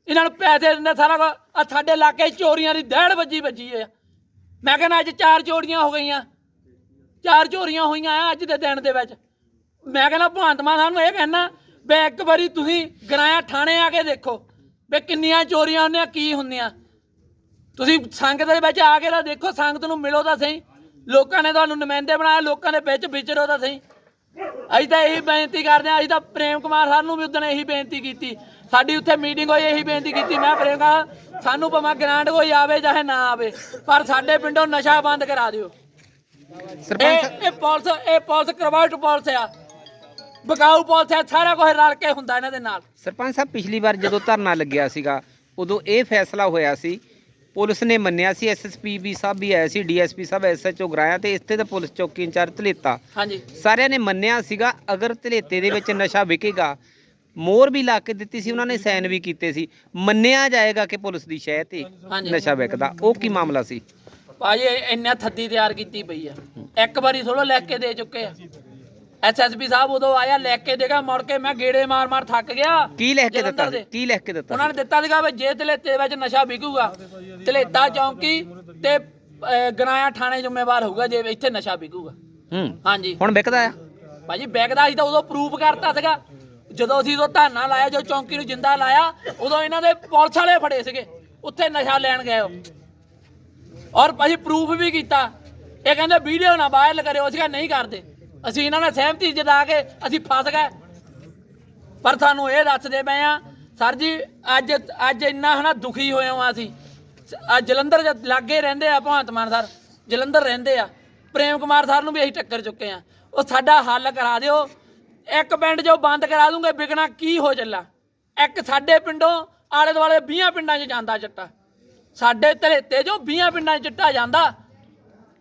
ਇਹਨਾਂ ਨੂੰ ਪੈਸੇ ਦਿੰਦੇ ਸਾਰਾ ਕੁਝ ਆ ਸਾਡੇ ਇਲਾਕੇ 'ਚ ਚੋਰੀਆਂ ਦੀ ਦਹਿੜ ਵੱਜੀ ਵੱਜੀ ਹੈ ਮੈਂ ਕਹਿੰਦਾ ਅੱਜ ਚਾਰ ਚੋਰੀਆਂ ਹੋ ਗਈਆਂ। ਚਾਰ ਚੋਰੀਆਂ ਹੋਈਆਂ ਆ ਅੱਜ ਦੇ ਦਿਨ ਦੇ ਵਿੱਚ। ਮੈਂ ਕਹਿੰਦਾ ਭਗਵੰਤ ਮਾਨ ਸਾਹਿਬ ਨੂੰ ਇਹ ਕਹਿਣਾ ਵੀ ਇੱਕ ਵਾਰੀ ਤੁਸੀਂ ਗਰਾਇਆ ਥਾਣੇ ਆ ਕੇ ਦੇਖੋ ਵੀ ਕਿੰਨੀਆਂ ਚੋਰੀਆਂ ਹੁੰਦੀਆਂ, ਕੀ ਹੁੰਦੀਆਂ। ਤੁਸੀਂ ਸੰਗਤ ਦੇ ਵਿੱਚ ਆ ਕੇ ਤਾਂ ਦੇਖੋ, ਸੰਗਤ ਨੂੰ ਮਿਲੋ ਤਾਂ ਸਹੀ। ਲੋਕਾਂ ਨੇ ਤੁਹਾਨੂੰ ਨੁਮਾਇੰਦੇ ਬਣਾਇਆ, ਲੋਕਾਂ ਦੇ ਵਿੱਚ ਵਿਚਰੋ ਤਾਂ ਸਹੀ। ਅਸੀਂ ਤਾਂ ਇਹੀ ਬੇਨਤੀ ਕਰਦੇ ਹਾਂ, ਅਸੀਂ ਤਾਂ ਪ੍ਰੇਮ ਕੁਮਾਰ ਸਾਹਿਬ ਨੂੰ ਵੀ ਉਦੋਂ ਇਹੀ ਬੇਨਤੀ ਕੀਤੀ। ਸਾਡੀ ਉੱਥੇ ਮੀਟਿੰਗ ਹੋਈ ਇਹੀ ਬੇਨਤੀ ਕੀਤੀ ਮੈਂ ਪ੍ਰੇਮ ਕੁਮਾਰ ਸਾਨੂੰ ਭਾਵੇਂ ਗ੍ਰਾਂਟ ਕੋਈ ਆਵੇ ਚਾਹੇ ਨਾ ਆਵੇ ਪਰ ਸਾਡੇ ਪਿੰਡੋਂ ਨਸ਼ਾ ਬੰਦ ਕਰਾ ਦਿਓ। ਸਰਪੰਚ ਇਹ ਪੁਲਿਸ ਇਹ ਪੁਲਿਸ ਕਰਵਾਟ ਪੁਲਿਸ ਆ। ਬਕਾਊ ਪੁਲਿਸ ਆ ਸਾਰਾ ਕੁਝ ਰਲ ਕੇ ਹੁੰਦਾ ਇਹਨਾਂ ਦੇ ਨਾਲ। ਸਰਪੰਚ ਸਾਹਿਬ ਪਿਛਲੀ ਵਾਰ ਜਦੋਂ ਧਰਨਾ ਲੱਗਿਆ ਸੀਗਾ ਉਦੋਂ ਇਹ ਫੈਸਲਾ ਹੋਇਆ ਸੀ ਪੁਲਿਸ ਨੇ ਮੰਨਿਆ ਸੀ ਐਸਐਸਪੀ ਵੀ ਸਾਹਿਬ ਵੀ ਆਇਆ ਸੀ ਡੀਐਸਪੀ ਸਾਹਿਬ ਐਸਐਚਓ ਗਰਾਇਆ ਤੇ ਇੱਥੇ ਤਾਂ ਪੁਲਿਸ ਚੌਕੀ ਇੰਚਾਰਜ ਧਲੇਤਾ। ਹਾਂਜੀ। ਸਾਰਿਆਂ ਨੇ ਮੰਨਿਆ ਸੀਗਾ ਅਗਰ ਧਲੇਤੇ ਦੇ ਵਿੱਚ ਨਸ਼ਾ ਵਿਕੇਗਾ ਮੋਹਰ ਵੀ ਲਾ ਕੇ ਦਿੱਤੀ ਸੀ ਉਹਨਾਂ ਨੇ ਸਾਈਨ ਵੀ ਕੀਤੇ ਸੀ। ਮੰਨਿਆ ਜਾਏਗਾ ਕਿ ਪੁਲਿਸ ਦੀ ਸ਼ਹਿ ਤੇ ਹਾਂਜੀ। ਨਸ਼ਾ ਵਿਕਦਾ ਉਹ ਕੀ ਮਾਮਲਾ ਸੀ? ਭਾਜੀ ਇਹ ਇੰਨਾ ਥੱਦੀ ਤਿਆਰ ਕੀਤੀ ਪਈ ਆ। ਇੱਕ ਵਾਰੀ ਥੋੜਾ ਲਿਖ ਕੇ ਦੇ ਚੁੱਕੇ ਆ। ਐਸਐਸਪੀ ਸਾਹਿਬ ਉਦੋਂ ਆਇਆ ਲਿਖ ਕੇ ਦੇਗਾ ਮੁੜ ਕੇ ਮੈਂ ਗੇੜੇ ਮਾਰ ਮਾਰ ਥੱਕ ਗਿਆ। ਕੀ ਲਿਖ ਕੇ ਦਿੱਤਾ ਜਲੰਧਰ ਸੀ ਦੇ। ਕੀ ਲਿਖ ਕੇ ਦਿੱਤਾ? ਉਹਨਾਂ ਨੇ ਦਿੱਤਾ ਸੀਗਾ ਵੀ ਜੇ ਤਲੇਤੇ ਵਿੱਚ ਨਸ਼ਾ ਵਿਕੂਗਾ ਤਲੇਤਾ ਚੌਂਕੀ ਤੇ ਅਹ, ਗਨਾਇਆ ਥਾਣੇ ਜ਼ਿੰਮੇਵਾਰ ਹੋਊਗਾ ਜੇ ਇੱਥੇ ਨਸ਼ਾ ਵਿਕੂਗਾ। ਹੂੰ। ਹਾਂਜੀ। ਹੁਣ ਵਿਕਦਾ ਆ? ਭਾਜੀ ਬੈਗਦਾ ਸੀ ਤਾਂ ਉਦੋਂ ਪ੍ਰੂਫ ਕਰਤਾ ਸੀਗਾ। ਜਦੋਂ ਅਸੀਂ ਉਦੋਂ ਧਾਨਾ ਲਾਇਆ ਜੋ ਚੌਂਕੀ ਨੂੰ ਜਿੰਦਾ ਲਾਇਆ, ਉਦੋਂ ਇਹਨਾਂ ਦੇ ਪੁਲਿਸ ਵਾਲੇ ਫੜੇ ਸੀਗੇ। ਉੱਥੇ ਨਸ਼ਾ ਲੈਣ ਗਏ ਉਹ। ਔਰ ਭਾਜੀ ਪ੍ਰੂਫ ਵੀ ਕੀਤਾ। ਇਹ ਕਹਿੰਦੇ ਵੀਡੀਓ ਨਾ ਵਾਇਰਲ ਕਰਿਓ, ਅਸੀਂ ਕਿਹਾ ਨਹੀਂ ਕਰਦੇ। ਅਸੀਂ ਇਹਨਾਂ ਨਾਲ ਸਹਿਮਤੀ ਜਤਾ ਕੇ ਅਸੀਂ ਫਸ ਗਏ। ਪਰ ਸਾਨੂੰ ਇਹ ਦੱਸਦੇ ਪਏ ਆ, ਸਰ ਜੀ, ਅੱਜ ਅੱਜ ਇੰਨਾ ਹਨਾ ਦੁਖੀ ਹੋਏ ਹਾਂ ਅਸੀਂ। ਆ ਜਲੰਧਰ ਲਾਗੇ ਰਹਿੰਦੇ ਆ ਭਗਵੰਤ ਮਾਨ ਸਰ। ਜਲੰਧਰ ਰਹਿੰਦੇ ਆ। ਪ੍ਰੇਮ ਕੁਮਾਰ ਸਰ ਨੂੰ ਵੀ ਅਸੀਂ ਟੱਕਰ ਚੁੱਕੇ ਆ। ਉਹ ਸਾਡਾ ਹੱਲ ਕਰਾ ਦਿਓ। ਇੱਕ ਪਿੰਡ ਜੋ ਬੰਦ ਕਰਾ ਦੂੰਗੇ, ਵਿਕਣਾ ਕੀ ਹੋ ਚੱਲਾ ਇੱਕ ਸਾਡੇ ਪਿੰਡੋਂ, ਆਲੇ ਦੁਆਲੇ 20 ਪਿੰਡਾਂ 'ਚ ਜਾਂਦਾ ਚਿੱਟਾ। ਸਾਡੇ ਧਰੇਤੇ ਜੋ 20 ਪਿੰਡਾਂ 'ਚ ਚਿੱਟਾ ਜਾਂਦਾ,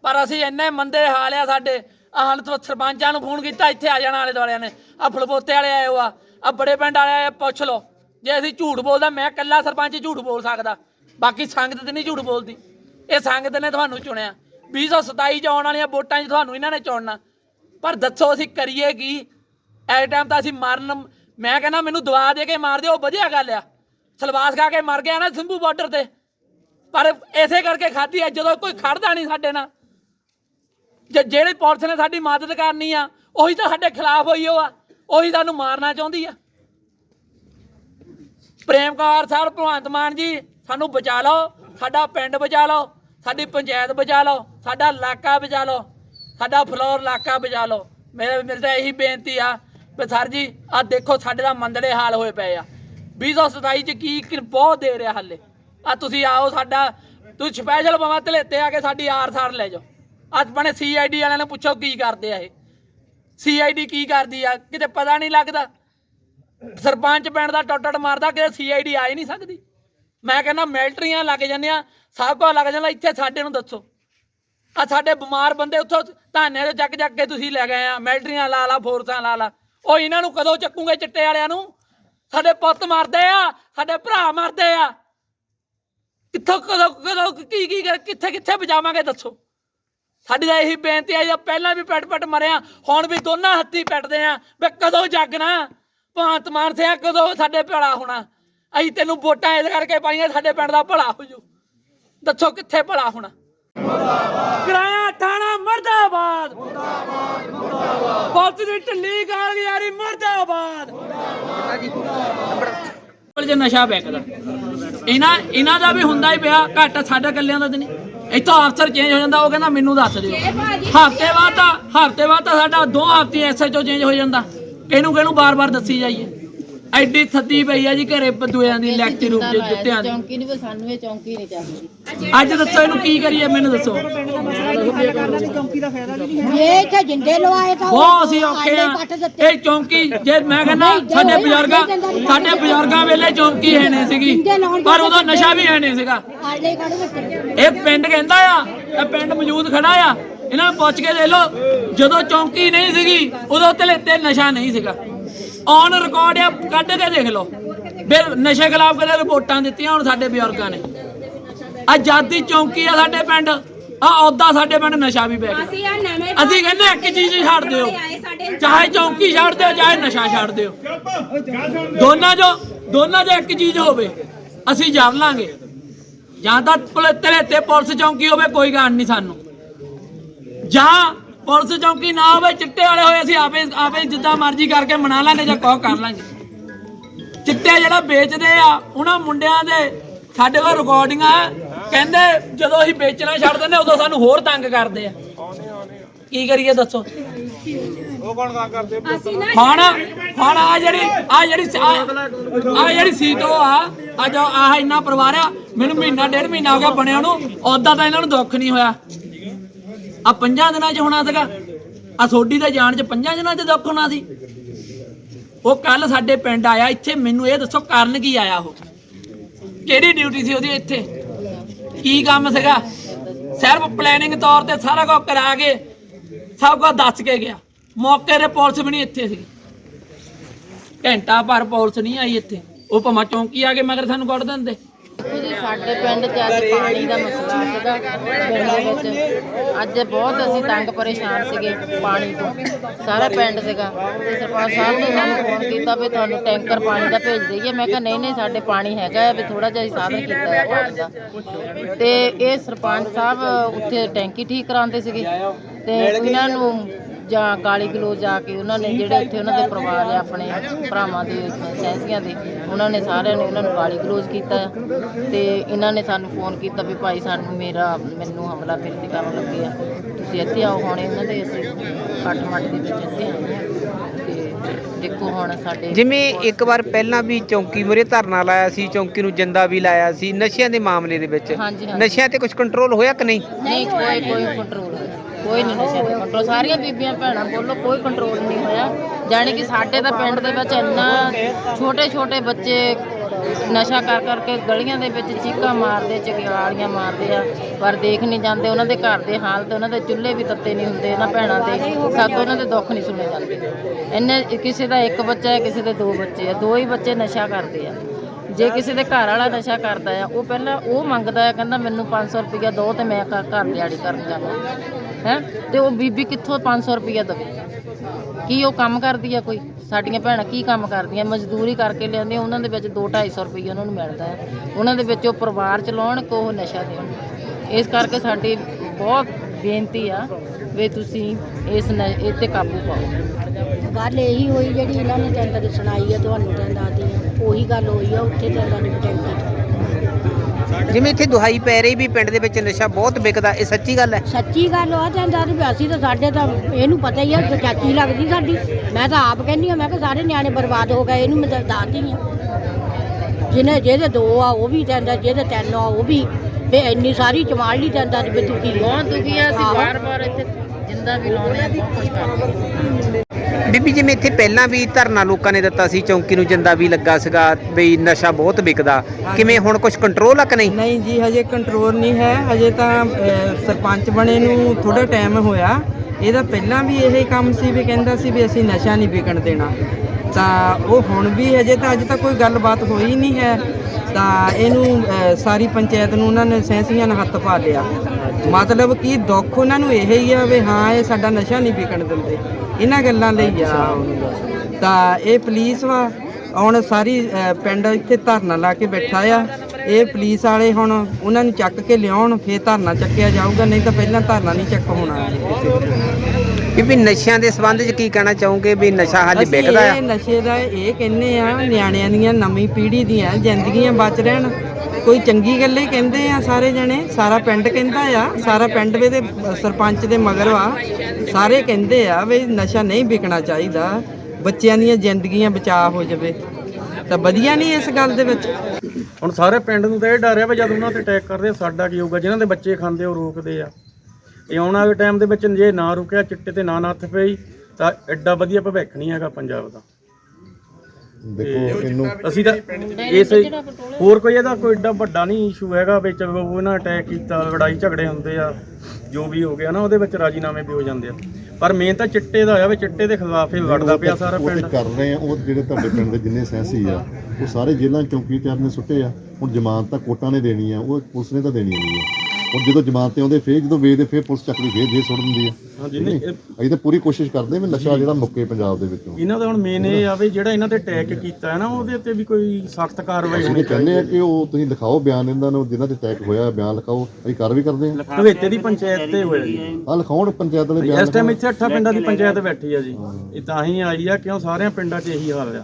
ਪਰ ਅਸੀਂ ਇੰਨੇ ਮੰਦੇ ਹਾਲ ਆ ਸਾਡੇ। ਆਹ ਸਰਪੰਚਾਂ ਨੂੰ ਫੋਨ ਕੀਤਾ, ਇੱਥੇ ਆ ਜਾਣ ਆਲੇ ਦੁਆਲਿਆਂ ਨੇ। ਆ ਫਲਬੋਤੇ ਵਾਲੇ ਆਏ ਹੋ ਆ ਆ ਬੜੇ ਪਿੰਡ ਵਾਲੇ ਆਏ, ਪੁੱਛ ਲਓ। ਜੇ ਅਸੀਂ ਝੂਠ ਬੋਲਦਾ, ਮੈਂ ਇਕੱਲਾ ਸਰਪੰਚ ਝੂਠ ਬੋਲ ਸਕਦਾ। ਬਾਕੀ ਸੰਗਤ ਤੇ ਨਹੀਂ ਝੂਠ ਬੋਲਦੀ। ਇਹ ਸੰਗਤ ਨੇ ਤੁਹਾਨੂੰ ਚੁਣਿਆ। 2027 ਚ ਆਉਣ ਵਾਲੀਆਂ ਵੋਟਾਂ 'ਚ ਤੁਹਾਨੂੰ ਇਹਨਾਂ ਨੇ ਚੁਣਨਾ। ਪਰ ਦੱਸੋ ਅਸੀਂ ਕਰੀਏ ਕੀ? ਐ ਟਾਈਮ ਤਾਂ ਅਸੀਂ ਮਰਨ, ਮੈਂ ਕਹਿੰਦਾ ਮੈਨੂੰ ਦਵਾ ਦੇ ਕੇ ਮਾਰ ਦਿਓ, ਉਹ ਵਧੀਆ ਗੱਲ ਆ। ਸਲਵਾਸ ਖਾ ਕੇ ਮਰ ਗਿਆ ਨਾ ਸਿੰਭੂ ਬਾਰਡਰ ਤੇ। ਪਰ ਇਸੇ ਕਰਕੇ ਖਾਧੀ ਆ, ਜਦੋਂ ਕੋਈ ਖੜਦਾ ਨਹੀਂ ਸਾਡੇ ਨਾਲ। ਜੇ ਜਿਹੜੇ ਪੁਲਿਸ ਨੇ ਸਾਡੀ ਮਦਦ ਕਰਨੀ ਆ, ਉਹੀ ਤਾਂ ਸਾਡੇ ਖਿਲਾਫ ਹੋਈ ਉਹ ਆ। ਉਹੀ ਸਾਨੂੰ ਮਾਰਨਾ ਚਾਹੁੰਦੀ ਆ। ਪ੍ਰੇਮ ਕੁਮਾਰ ਸਾਹਿਬ, ਭਗਵੰਤ ਮਾਨ ਜੀ, ਸਾਨੂੰ ਬਚਾ ਲਓ। ਸਾਡਾ ਪਿੰਡ ਬਚਾ ਲਓ, ਸਾਡੀ ਪੰਚਾਇਤ ਬਚਾ ਲਓ, ਸਾਡਾ ਇਲਾਕਾ ਬਚਾ ਲਓ, ਸਾਡਾ ਫਲੋਰ ਇਲਾਕਾ ਬਚਾ ਲਓ। ਮੇਰੇ ਮੇਰੇ ਤਾਂ ਇਹੀ ਬੇਨਤੀ ਆ। ਵੀ ਸਰ ਜੀ ਆ ਦੇਖੋ ਸਾਡੇ ਦਾ ਮੰਦੜੇ ਹਾਲ ਹੋਏ ਪਏ ਆ। 2027 ਚ ਕੀ ਬਹੁਤ ਦੇ ਰਿਹਾ ਹਾਲੇ। ਆ ਤੁਸੀਂ ਆਓ ਸਾਡਾ, ਤੁਸੀਂ ਸਪੈਸ਼ਲ ਬਵਾ ਧਲੇਤੇ ਆ ਕੇ ਸਾਡੀ ਆਰ ਸਾਰ ਲੈ ਜਾਓ। ਅੱਜ ਬਣੇ ਸੀਆਈਡੀ ਵਾਲਿਆਂ ਨੂੰ ਪੁੱਛੋ ਕੀ ਕਰਦੇ ਆ ਇਹ। ਸੀਆਈਡੀ ਕੀ ਕਰਦੀ ਆ, ਕਿਤੇ ਪਤਾ ਨਹੀਂ ਲੱਗਦਾ। ਸਰਪੰਚ ਪਿੰਡ ਦਾ ਟੁੱਟੜ ਮਾਰਦਾ ਕਿ ਸੀਆਈਡੀ ਆ ਹੀ ਨਹੀਂ ਸਕਦੀ। ਮੈਂ ਕਹਿੰਦਾ ਮਿਲਟਰੀਆਂ ਲੱਗ ਜਾਂਦੀਆਂ, ਸਭ ਕੁਝ ਲੱਗ ਜਾਂਦਾ, ਇੱਥੇ ਸਾਡੇ ਨੂੰ ਦੱਸੋ। ਆ ਸਾਡੇ ਬਿਮਾਰ ਬੰਦੇ ਉੱਥੋਂ ਧਾਨੇ ਦੇ ਚੱਕ ਚੱਕ ਕੇ ਤੁਸੀਂ ਲੈ ਗਏ ਆ, ਮਿਲਟਰੀਆਂ ਲਾ ਲਾ, ਫੋਰਸਾਂ ਲਾ ਲਾ। ਉਹ ਇਹਨਾਂ ਨੂੰ ਕਦੋਂ ਚੱਕੂਗੇ ਚਿੱਟੇ ਵਾਲਿਆਂ ਨੂੰ? ਸਾਡੇ ਪੁੱਤ ਮਰਦੇ ਆ, ਸਾਡੇ ਭਰਾ ਮਰਦੇ ਆ। ਕਿੱਥੋਂ ਕਦੋਂ ਕਦੋਂ, ਕੀ ਕੀ ਕਿੱਥੇ ਕਿੱਥੇ ਬਚਾਵਾਂਗੇ ਦੱਸੋ? ਸਾਡੀ ਤਾਂ ਇਹੀ ਬੇਨਤੀ ਹੈ ਜਾਂ ਪਹਿਲਾਂ ਵੀ ਪੈਟ ਪੈਟ ਮਰਿਆ, ਹੁਣ ਵੀ ਦੋਨਾਂ ਹੱਥੀ ਪੈਟਦੇ ਆ, ਵੀ ਕਦੋਂ ਜਾਗਣਾ? ਭਾਂਤ ਮਾਰਦੇ ਆ, ਕਦੋਂ ਸਾਡੇ ਭਲਾ ਹੋਣਾ? ਅਸੀਂ ਤੈਨੂੰ ਵੋਟਾਂ ਇਸ ਕਰਕੇ ਪਾਈਆਂ, ਸਾਡੇ ਪਿੰਡ ਦਾ ਭਲਾ ਹੋ ਜੂ। ਦੱਸੋ ਕਿੱਥੇ ਭਲਾ ਹੋਣਾ? ਕਿਰਾਇਆ ਥਾਣਾ ਮਰਦਾਬਾਦ। ਮਰਦਾਬਾਦ ਮਰਦਾਬਾਦ ਪੁਲਿਸ ਦੀ ਢਿੱਲੀ ਮਰਦਾਬਾਦ। ਜੇ ਨਸ਼ਾ ਵਿਕਦਾ ਇਹਨਾਂ ਇਹਨਾਂ ਦਾ ਵੀ ਹੁੰਦਾ ਹੀ ਪਿਆ ਘੱਟ ਸਾਡੇ ਕੱਲਿਆਂ ਦਾ ਤੇ ਨਹੀਂ। ਇੱਥੋਂ ਅਫਸਰ ਚੇਂਜ ਹੋ ਜਾਂਦਾ ਉਹ ਕਹਿੰਦਾ ਮੈਨੂੰ ਦੱਸ ਦਿਓ। ਹਫ਼ਤੇ ਬਾਅਦ ਤਾਂ ਹਫ਼ਤੇ ਬਾਅਦ ਤਾਂ ਸਾਡਾ ਦੋ ਹਫ਼ਤੇ ਐਸਐਚਓ ਚੇਂਜ ਹੋ ਜਾਂਦਾ। ਕਿਹਨੂੰ ਕਿਹਨੂੰ ਬਾਰ-ਬਾਰ ਦੱਸੀ ਜਾਈਏ। ਐਡੀ ਥੱਦੀ ਪਈ ਆ ਜੀ ਘਰੇ ਦੁਆਿਆਂ ਦੀ ਲੈਕਚਰ ਰੂਪ ਚ ਜੁੱਤਿਆਂ ਦੀ। ਚੌਂਕੀ ਨਹੀਂ ਸਾਨੂੰ ਇਹ ਚੌਂਕੀ ਨਹੀਂ ਚਾਹੀਦੀ ਅੱਜ ਦੱਸੋ ਇਹਨੂੰ ਕੀ ਕਰੀਏ ਮੈਨੂੰ ਦੱਸੋ। ਇਹ ਇੱਥੇ ਜਿੰਦੇ ਲਵਾਏ ਤਾਂ ਬਹੁਤ ਅਸੀਂ ਔਖੇ ਆ। ਇਹ ਚੌਂਕੀ ਜੇ ਮੈਂ ਕਹਿੰਦਾ ਸਾਡੇ ਬਜ਼ੁਰਗਾਂ ਸਾਡੇ ਬਜ਼ੁਰਗਾਂ ਵੇਲੇ ਚੌਂਕੀ ਹੈ ਨਹੀਂ ਸੀਗੀ ਪਰ ਉਦੋਂ ਨਸ਼ਾ ਵੀ ਹੈ ਨਹੀਂ ਸੀਗਾ। ਇਹ ਪਿੰਡ ਕਹਿੰਦਾ ਆ ਇਹ ਪਿੰਡ ਮੌਜੂਦ ਖੜਾ ਆ ਇਹਨਾਂ ਨੂੰ ਪੁੱਛ ਕੇ ਦੇ ਲਓ ਜਦੋਂ ਚੌਂਕੀ ਨਹੀਂ ਸੀਗੀ ਉਦੋਂ ਤਲੇਤੇ ਨਸ਼ਾ ਨਹੀਂ ਸੀਗਾ। ਔਨ ਰਿਕਾਰਡ ਆ ਕੱਢ ਕੇ ਦੇਖ ਲਓ। ਫਿਰ ਨਸ਼ੇ ਖਿਲਾਫ ਕਦੇ ਰਿਪੋਰਟਾਂ ਦਿੱਤੀਆਂ ਹੁਣ ਸਾਡੇ ਬਜ਼ੁਰਗਾਂ ਨੇ। ਆਜ਼ਾਦੀ ਚੌਂਕੀ ਆ ਸਾਡੇ ਪਿੰਡ ਆ ਉਹਦਾ ਸਾਡੇ ਪਿੰਡ ਨਸ਼ਾ ਵੀ ਪੈ ਗਿਆ। ਅਸੀਂ ਕਹਿੰਦੇ ਇੱਕ ਚੀਜ਼ ਛੱਡ ਦਿਓ ਚਾਹੇ ਚੌਂਕੀ ਛੱਡ ਦਿਓ ਚਾਹੇ ਨਸ਼ਾ ਛੱਡ ਦਿਓ। ਦੋਨਾਂ ਜੋ ਦੋਨਾਂ 'ਚ ਇੱਕ ਚੀਜ਼ ਹੋਵੇ ਅਸੀਂ ਜਰ ਲਾਂਗੇ। ਜਾਂ ਤਾਂ ਤੇਰੇ ਤੇ ਪੁਲਿਸ ਚੌਂਕੀ ਹੋਵੇ ਕੋਈ ਗੱਲ ਨਹੀਂ ਸਾਨੂੰ। ਜਾਂ ਪੁਲਿਸ ਚੌਂਕੀ ਨਾ ਹੋਵੇ ਚਿੱਟੇ ਵਾਲੇ ਹੋਏ ਅਸੀਂ ਆਪੇ ਆਪੇ ਜਿੱਦਾਂ ਮਰਜ਼ੀ ਕਰਕੇ ਮਨਾ ਲਾਂਗੇ ਜਾਂ ਕਹੋ ਕਰ ਲਾਂਗੇ ਚਿੱਟੇ ਜਿਹੜਾ ਵੇਚਦੇ ਆ ਉਹਨਾਂ ਮੁੰਡਿਆਂ ਦੇ ਸਾਡੇ ਕੋਲ ਰਿਕਾਰਡਿੰਗਾਂ ਆ। ਕਹਿੰਦੇ ਜਦੋਂ ਅਸੀਂ ਵੇਚਣਾ ਛੱਡ ਦਿੰਦੇ ਉਦੋਂ ਸਾਨੂੰ ਹੋਰ ਤੰਗ ਕਰਦੇ ਆ। ਕੀ ਕਰੀਏ ਦੱਸੋ? ਅਸੀਂ ਨਾ ਹੁਣ ਹੁਣ ਆ ਜਿਹੜੀ ਆ ਜਿਹੜੀ ਆ ਜਿਹੜੀ ਸੀਟ ਉਹ ਆ ਅੱਜ ਆਹ ਇੰਨਾ ਪਰਿਵਾਰ ਆ ਮੈਨੂੰ ਮਹੀਨਾ ਡੇਢ ਮਹੀਨਾ ਹੋ ਗਿਆ ਬਣਿਆ ਨੂੰ ਉਦਾਂ ਤਾਂ ਇਹਨਾਂ ਨੂੰ ਦੁੱਖ ਨਹੀਂ ਹੋਇਆ। ਆ ਪੰਜਾਂ ਦਿਨਾਂ 'ਚ ਹੋਣਾ ਸੀਗਾ। ਆ ਸੋਡੀ ਦੇ ਜਾਣ 'ਚ ਪੰਜਾਂ ਦਿਨਾਂ 'ਚ ਦੁੱਖ ਹੋਣਾ ਸੀ। ਉਹ ਕੱਲ ਸਾਡੇ ਪਿੰਡ ਆਇਆ, ਇੱਥੇ ਮੈਨੂੰ ਇਹ ਦੱਸੋ ਕਾਰਨ ਕੀ ਆਇਆ ਉਹ? ਕਿਹੜੀ ਡਿਊਟੀ ਸੀ ਉਹਦੀ ਇੱਥੇ? ਕੀ ਕੰਮ ਸੀਗਾ? ਸਿਰਫ ਪਲੈਨਿੰਗ ਤੌਰ ਤੇ ਸਾਰਾ ਕੁਝ ਕਰਾ ਕੇ, ਸਭ ਕੁਝ ਦੱਸ ਕੇ ਗਿਆ। ਮੌਕੇ ਤੇ ਪੁਲਿਸ ਵੀ ਨਹੀਂ ਇੱਥੇ ਸੀ ਘੰਟਾ ਭਰ ਪੁਲਿਸ ਨਹੀਂ ਆਈ ਇੱਥੇ। ਉਹ ਭਾਵੇਂ ਚੌਂਕੀ ਆ ਕੇ ਮਗਰ ਸਾਨੂੰ ਕੱਢ ਦਿੰਦੇ। ਜੀ ਸਾਡੇ ਪਿੰਡ 'ਚ ਅੱਜ ਪਾਣੀ ਦਾ ਮਸਲਾ ਸੀਗਾ, ਪਿੰਡ ਦੇ ਵਿੱਚ। ਅੱਜ ਬਹੁਤ ਅਸੀਂ ਤੰਗ ਪਰੇਸ਼ਾਨ ਸੀਗੇ ਪਾਣੀ ਤੋਂ। ਸਾਰਾ ਪਿੰਡ ਸੀਗਾ। ਤੇ ਸਰਪੰਚ ਸਾਹਿਬ ਨੇ ਸਾਨੂੰ ਫੋਨ ਕੀਤਾ ਵੀ ਤੁਹਾਨੂੰ ਟੈਂਕਰ ਪਾਣੀ ਦਾ ਭੇਜ ਦਈਏ। ਮੈਂ ਕਿਹਾ, ਨਹੀਂ ਨਹੀਂ, ਸਾਡੇ ਪਾਣੀ ਹੈਗਾ ਵੀ ਥੋੜਾ ਜਿਹਾ ਹੀ ਕੀਤਾ ਹੈ ਪਾਣੀ ਦਾ। ਤੇ ਇਹ ਸਰਪੰਚ ਸਾਹਿਬ ਉੱਥੇ ਟੈਂਕੀ ਠੀਕ ਕਰਾਉਂਦੇ ਸੀਗੇ। ਤੇ ਇਹਨਾਂ ਨੂੰ ਜਾਂ ਗਾਲੀ ਗਲੋਚ ਜਾ ਕੇ ਉਹਨਾਂ ਨੇ ਜਿਹੜੇ ਉੱਥੇ ਉਹਨਾਂ ਦੇ ਪਰਿਵਾਰ ਆ ਆਪਣੇ ਭਰਾਵਾਂ ਦੇ ਸਹਿਸੀਆਂ ਦੇ ਉਹਨਾਂ ਨੇ ਸਾਰਿਆਂ ਨੇ ਉਹਨਾਂ ਨੂੰ ਗਾਲੀ ਗਲੋਚ ਕੀਤਾ ਆ ਤੇ ਇਹਨਾਂ ਨੇ ਸਾਨੂੰ ਫੋਨ ਕੀਤਾ ਵੀ ਭਾਈ ਸਾਨੂੰ ਮੇਰਾ ਮੈਨੂੰ ਹਮਲਾ ਮੇਰੇ ਤੇ ਕਰਨ ਲੱਗੇ ਆ। ਤੁਸੀਂ ਇੱਥੇ ਆਓ ਹੁਣ ਇਹਨਾਂ ਦੇ ਅਸੀਂ ਕੱਟ ਮੱਟ ਦੇ ਵਿੱਚ ਇੱਥੇ ਆਏ ਤੇ ਦੇਖੋ ਹੁਣ ਸਾਡੇ ਜਿਵੇਂ ਇੱਕ ਵਾਰ ਪਹਿਲਾਂ ਵੀ ਚੌਂਕੀ ਮੁਰੇ ਧਰਨਾ ਲਾਇਆ ਸੀ ਚੌਂਕੀ ਨੂੰ ਜਿੰਦਾ ਵੀ ਲਾਇਆ ਸੀ ਨਸ਼ਿਆਂ ਦੇ ਮਾਮਲੇ ਦੇ ਵਿੱਚ। ਹਾਂਜੀ, ਹਾਂਜੀ। ਨਸ਼ਿਆਂ ਤੇ ਕੁਝ ਕੰਟਰੋਲ ਹੋਇਆ ਕਿ ਨਹੀਂ? ਨਹੀਂ ਕੋਈ ਕੋਈ ਕੰਟਰੋਲ ਕੋਈ ਨਹੀਂ ਨਸ਼ੇ ਦਾ ਕੰਟਰੋਲ ਸਾਰੀਆਂ ਬੀਬੀਆਂ ਭੈਣਾਂ ਬੋਲੋ, ਕੋਈ ਕੰਟਰੋਲ ਨਹੀਂ ਹੋਇਆ। ਜਾਣੀ ਕਿ ਸਾਡੇ ਤਾਂ ਪਿੰਡ ਦੇ ਵਿੱਚ ਇੰਨਾ ਛੋਟੇ ਛੋਟੇ ਬੱਚੇ ਨਸ਼ਾ ਕਰ ਕਰਕੇ ਗਲੀਆਂ ਦੇ ਵਿੱਚ ਚੀਕਾਂ ਮਾਰਦੇ, ਚਗਿਆਲੀਆਂ ਮਾਰਦੇ ਆ, ਪਰ ਦੇਖ ਨਹੀਂ ਜਾਂਦੇ। ਉਹਨਾਂ ਦੇ ਘਰ ਦੇ ਹਾਲਤ, ਉਹਨਾਂ ਦੇ ਚੁੱਲ੍ਹੇ ਵੀ ਤੱਤੇ ਨਹੀਂ ਹੁੰਦੇ ਇਹਨਾਂ ਭੈਣਾਂ ਦੇ ਸਾਤੋਂ ਉਹਨਾਂ ਦੇ ਦੁੱਖ ਨਹੀਂ ਸੁਣੇ ਜਾਂਦੇ। ਇੰਨੇ ਕਿਸੇ ਦਾ ਇੱਕ ਬੱਚਾ ਹੈ, ਕਿਸੇ ਦੇ ਦੋ ਬੱਚੇ ਆ। ਦੋ ਹੀ ਬੱਚੇ ਨਸ਼ਾ ਕਰਦੇ ਆ। ਜੇ ਕਿਸੇ ਦੇ ਘਰ ਵਾਲਾ ਨਸ਼ਾ ਕਰਦਾ ਆ, ਉਹ ਪਹਿਲਾਂ ਉਹ ਮੰਗਦਾ ਆ, ਕਹਿੰਦਾ ਮੈਨੂੰ 500 ਰੁਪਇਆ ਦਿਓ ਤੇ ਮੈਂ ਘਰ ਘਰ ਦਿਹਾੜੀ ਕਰਨ ਜਾਵਾਂ ਹੈ ਤੇ ਉਹ ਬੀਬੀ ਕਿੱਥੋਂ 500 ਰੁਪਇਆ ਦੇਵੇ? ਕੀ ਉਹ ਕੰਮ ਕਰਦੀ ਆ ਕੋਈ? ਸਾਡੀਆਂ ਭੈਣਾਂ ਕੀ ਕੰਮ ਕਰਦੀਆਂ? ਮਜ਼ਦੂਰੀ ਕਰਕੇ ਲਿਆਉਂਦੀਆਂ, ਉਹਨਾਂ ਦੇ ਵਿੱਚ 2 250 ਰੁਪਇਆ ਉਹਨਾਂ ਨੂੰ ਮਿਲਦਾ ਹੈ। ਉਹਨਾਂ ਦੇ ਵਿੱਚ ਉਹ ਪਰਿਵਾਰ ਚਲਾਉਣ ਕੋ ਉਹ ਨਸ਼ਾ ਦੇਣ। ਇਸ ਕਰਕੇ ਸਾਡੀ ਬਹੁਤ ਬੇਨਤੀ ਆ ਵੀ ਤੁਸੀਂ ਇਸ ਨ- ਇਹ ਤੇ ਕਾਬੂ ਪਾਓ। ਗੱਲ ਇਹੀ ਹੋਈ ਜਿਹੜੀ ਇਹਨਾਂ ਨੇ ਤੈਨੂੰ ਤੱਕ ਸੁਣਾਈ ਹੈ ਤੁਹਾਨੂੰ ਤਾਂ ਦੱਸਦੀ ਉਹੀ ਗੱਲ ਹੋਈ ਆ, ਉੱਥੇ ਤੈਨੂੰ ਨਹੀਂ ਟੈਂਕੀ ਜਿਵੇਂ ਇੱਥੇ ਦੁਹਾਈ ਪੈ ਰਹੀ ਵੀ ਪਿੰਡ ਦੇ ਵਿੱਚ ਨਸ਼ਾ ਬਹੁਤ ਵਿਕਦਾ ਇਹ ਸੱਚੀ ਗੱਲ ਹੈ? ਸੱਚੀ ਗੱਲ ਆ ਤੈਨੂੰ ਵੀ ਅਸੀਂ ਤਾਂ ਸਾਡੇ ਤਾਂ ਇਹਨੂੰ ਪਤਾ ਹੀ ਆ ਕਿ ਚਾਚੀ ਲੱਗਦੀ ਸਾਡੀ। ਮੈਂ ਤਾਂ ਆਪ ਕਹਿੰਦੀ ਆ ਮੈਂ ਕਿ ਸਾਰੇ ਨਿਆਣੇ ਬਰਬਾਦ ਹੋ ਗਏ ਇਹਨੂੰ ਮੈਂ ਤਾਂ ਦੱਸਦੀ ਆ। ਜਿਹਨੇ ਜਿਹਦੇ ਦੋ ਆ ਉਹ ਵੀ ਤੈਨੂੰ ਜਿਹਦੇ ਤਿੰਨ ਆ ਉਹ ਵੀ। ਤੇ ਇੰਨੀ ਸਾਰੀ ਚਮਾਲ ਤੈਨੂੰ ਦੱਸ ਵੀ ਤੂੰ ਕੀ ਬਹੁਤ ਦੁਖੀ ਆ ਅਸੀਂ। ਵਾਰ-ਵਾਰ ਇੱਥੇ ਜਿੰਦਾ ਵੀ ਲਾਉਂਦੇ ਆ। ਬੀਬੀ ਜਿਵੇਂ ਇੱਥੇ ਪਹਿਲਾਂ ਵੀ ਧਰਨਾ ਲੋਕਾਂ ਨੇ ਦਿੱਤਾ ਸੀ ਚੌਂਕੀ ਨੂੰ ਜਿੰਦਾ ਵੀ ਲੱਗਾ ਸੀਗਾ ਵੀ ਨਸ਼ਾ ਬਹੁਤ ਵਿਕਦਾ। ਕਿਵੇਂ ਹੁਣ ਕੁਝ ਕੰਟਰੋਲ ਆ ਕਿ ਨਹੀਂ? ਨਹੀਂ ਜੀ ਹਜੇ ਕੰਟਰੋਲ ਨਹੀਂ ਹੈ। ਹਜੇ ਤਾਂ ਅਹ, ਸਰਪੰਚ ਬਣੇ ਨੂੰ ਥੋੜਾ ਟਾਈਮ ਹੋਇਆ। ਇਹਦਾ ਪਹਿਲਾਂ ਵੀ ਇਹ ਕੰਮ ਸੀ ਵੀ ਕਹਿੰਦਾ ਸੀ ਵੀ ਅਸੀਂ ਨਸ਼ਾ ਨਹੀਂ ਵਿਕਣ ਦੇਣਾ। ਤਾਂ ਉਹ ਹੁਣ ਵੀ ਹਜੇ ਤਾਂ ਅੱਜ ਤੱਕ ਕੋਈ ਗੱਲਬਾਤ ਹੋਈ ਨਹੀਂ ਹੈ। ਤਾਂ ਇਹਨੂੰ ਅਹ, ਸਾਰੀ ਪੰਚਾਇਤ ਨੂੰ ਉਹਨਾਂ ਨੇ ਸੈਂਸੀਆਂ ਨਾਲ ਹੱਥ ਪਾ ਲਿਆ। ਮਤਲਬ ਕਿ ਦੁੱਖ ਉਹਨਾਂ ਨੂੰ ਇਹ ਹੀ ਆ ਵੀ ਹਾਂ ਇਹ ਸਾਡਾ ਨਸ਼ਾ ਨਹੀਂ ਵਿਕਣ ਦਿੰਦੇ। ਇਹਨਾਂ ਗੱਲਾਂ ਲਈ ਆ। ਤਾਂ ਇਹ ਪੁਲਿਸ ਵਾ ਹੁਣ ਸਾਰੀ ਪਿੰਡ ਇੱਥੇ ਧਰਨਾ ਲਾ ਕੇ ਬੈਠਾ ਆ। ਇਹ ਪੁਲਿਸ ਵਾਲੇ ਹੁਣ ਉਹਨਾਂ ਨੂੰ ਚੱਕ ਕੇ ਲਿਆਉਣ ਫੇਰ ਧਰਨਾ ਚੱਕਿਆ ਜਾਊਗਾ ਨਹੀਂ ਤਾਂ ਪਹਿਲਾਂ ਧਰਨਾ ਨਹੀਂ ਚੱਕ ਹੋਣਾ। ਕਿਸੇ ਬੀਬੀ ਨਸ਼ਿਆਂ ਦੇ ਸੰਬੰਧ 'ਚ ਕੀ ਕਹਿਣਾ ਚਾਹੋਗੇ ਵੀ ਨਸ਼ਾ ਹਜੇ ਅਸੀਂ ਵਿਕਦਾ ਆ? ਇਹ ਨਸ਼ੇ ਦਾ ਇਹ ਕਹਿੰਨੇ ਆ ਨਿਆਣਿਆਂ ਦੀਆਂ ਨਵੀਂ ਪੀੜ੍ਹੀ ਦੀਆਂ ਜ਼ਿੰਦਗੀਆਂ ਬਚ ਰਹਿਣ। ਕੋਈ ਚੰਗੀ ਗੱਲ ਹੀ ਕਹਿੰਦੇ ਆ ਸਾਰੇ ਜਣੇ ਸਾਰਾ ਪਿੰਡ ਕਹਿੰਦਾ ਆ ਸਾਰਾ ਪਿੰਡ ਵੀ ਦੇ ਸਰਪੰਚ ਦੇ ਮਗਰ ਆ ਸਾਰੇ ਕਹਿੰਦੇ ਆ ਵੀ ਨਸ਼ਾ ਨਹੀਂ ਵਿਕਣਾ ਚਾਹੀਦਾ ਬੱਚਿਆਂ ਦੀਆਂ ਜ਼ਿੰਦਗੀਆਂ ਬਚਾ ਹੋ ਜਾਵੇ। ਤਾਂ ਵਧੀਆ ਨਹੀਂ ਇਸ ਗੱਲ ਦੇ ਵਿੱਚ? ਹੁਣ ਸਾਰੇ ਪਿੰਡ ਨੂੰ ਤਾਂ ਇਹ ਡਰ ਆ ਵੀ ਜਦ ਉਹਨਾਂ ਤੇ ਅਟੈਕ ਕਰਦੇ ਆ, ਸਾਡਾ ਕੀ ਹੋਊਗਾ? ਜਿਨ੍ਹਾਂ ਦੇ ਬੱਚੇ ਖਾਂਦੇ ਉਹ ਰੋਕਦੇ ਆ। ਇਹ ਆਉਣ ਵਾਲੇ ਟਾਈਮ ਦੇ ਵਿੱਚ ਜੇ ਨਾ ਰੁਕਿਆ ਚਿੱਟੇ ਤੇ ਨਾ ਨੱਥ ਪਈ ਤਾਂ ਐਡਾ ਵਧੀਆ ਭਵਿੱਖ ਨਹੀਂ ਹੈਗਾ ਪੰਜਾਬ ਦਾ। ਦੇਖੋ ਇਹਨੂੰ ਅਸੀਂ ਤਾਂ ਇਸ ਹੋਰ ਕੋਈ ਇਹਦਾ ਕੋਈ ਐਡਾ ਵੱਡਾ ਨਹੀਂ ਇਸ਼ੂ ਹੈਗਾ ਵੀ ਚਲੋ ਉਹਨਾਂ ਅਟੈਕ ਕੀਤਾ ਲੜਾਈ ਝਗੜੇ ਹੁੰਦੇ ਆ ਜੋ ਵੀ ਹੋ ਗਿਆ ਨਾ ਉਹਦੇ ਵਿੱਚ ਰਾਜੀਨਾਮੇ ਵੀ ਹੋ ਜਾਂਦੇ ਆ। ਪਰ ਮੇਨ ਤਾਂ ਚਿੱਟੇ ਦਾ ਹੋਇਆ ਵੀ ਚਿੱਟੇ ਦੇ ਖਿਲਾਫ ਹੀ ਲੜਦਾ ਪਿਆ ਸਾਰਾ ਉਹ ਪਿੰਡ। ਕਰ ਰਹੇ ਆ ਉਹ ਜਿਹੜੇ ਤੁਹਾਡੇ ਪਿੰਡ ਦੇ ਜਿੰਨੇ ਸੈਂਸੀ ਆ ਉਹ ਸਾਰੇ ਜੇਲ੍ਹਾਂ ਚੌਂਕੀ ਤੇ ਆਪਣੇ ਸੁੱਟੇ ਆ ਹੁਣ ਜ਼ਮਾਨਤ ਤਾਂ ਕੋਰਟਾਂ ਨੇ ਦੇਣੀ ਆ ਉਹ ਪੁਲਿਸ ਨੇ ਤਾਂ ਦੇਣੀ ਨਹੀਂ ਆ। ਹੁਣ ਜਦੋਂ ਜ਼ਮਾਨਤ ਤੇ ਆਉਂਦੇ ਫੇਰ ਜਦੋਂ ਵੇਚਦੇ ਫੇਰ ਪੁਲਿਸ ਚੱਕਦੀ ਫੇਰ ਜੇ ਸੁੱਟ ਦਿੰਦੀ ਆ। ਹਾਂਜੀ ਨਹੀਂ ਅਸੀਂ ਤਾਂ ਪੂਰੀ ਕੋਸ਼ਿਸ਼ ਕਰਦੇ ਵੀ ਨਸ਼ਾ ਜਿਹੜਾ ਮੁੱਕੇ ਪੰਜਾਬ ਦੇ ਵਿੱਚੋਂ। ਇਹਨਾਂ ਦਾ ਹੁਣ ਮੇਨ ਇਹ ਆ ਵੀ ਜਿਹੜਾ ਇਹਨਾਂ ਤੇ ਅਟੈਕ ਕੀਤਾ ਹੈ ਨਾ ਉਹਦੇ ਤੇ ਵੀ ਕੋਈ ਸਖਤ ਕਾਰਵਾਈ ਅਸੀਂ ਹੋਣੀ ਤਾਂ ਕਹਿੰਦੇ ਆ ਕਿ ਉਹ ਤੁਸੀਂ ਲਿਖਾਓ ਬਿਆਨ ਇਹਨਾਂ ਨੂੰ ਜਿਨ੍ਹਾਂ ਤੇ ਅਟੈਕ ਹੋਇਆ ਬਿਆਨ ਲਿਖਾਓ ਅਸੀਂ ਕਰ ਵੀ ਕਰਦੇ ਆ ਧਵੇਤੇ ਦੀ ਪੰਚਾਇਤ ਤੇ ਹੋਇਆ ਜੀ। ਆ ਲਿਖਾਉਣ ਪੰਚਾਇਤ ਵਾਲੇ ਬਿਆਨ ਇਸ ਟਾਈਮ ਇੱਥੇ ਅੱਠਾਂ ਪਿੰਡਾਂ ਦੀ ਪੰਚਾਇਤ ਬੈਠੀ ਆ ਜੀ। ਇਹ ਤਾਂ ਹੀ ਆਈ ਆ ਕਿਉਂ ਸਾਰਿਆਂ ਪਿੰਡਾਂ 'ਚ ਇਹੀ ਹਾਲ ਆ।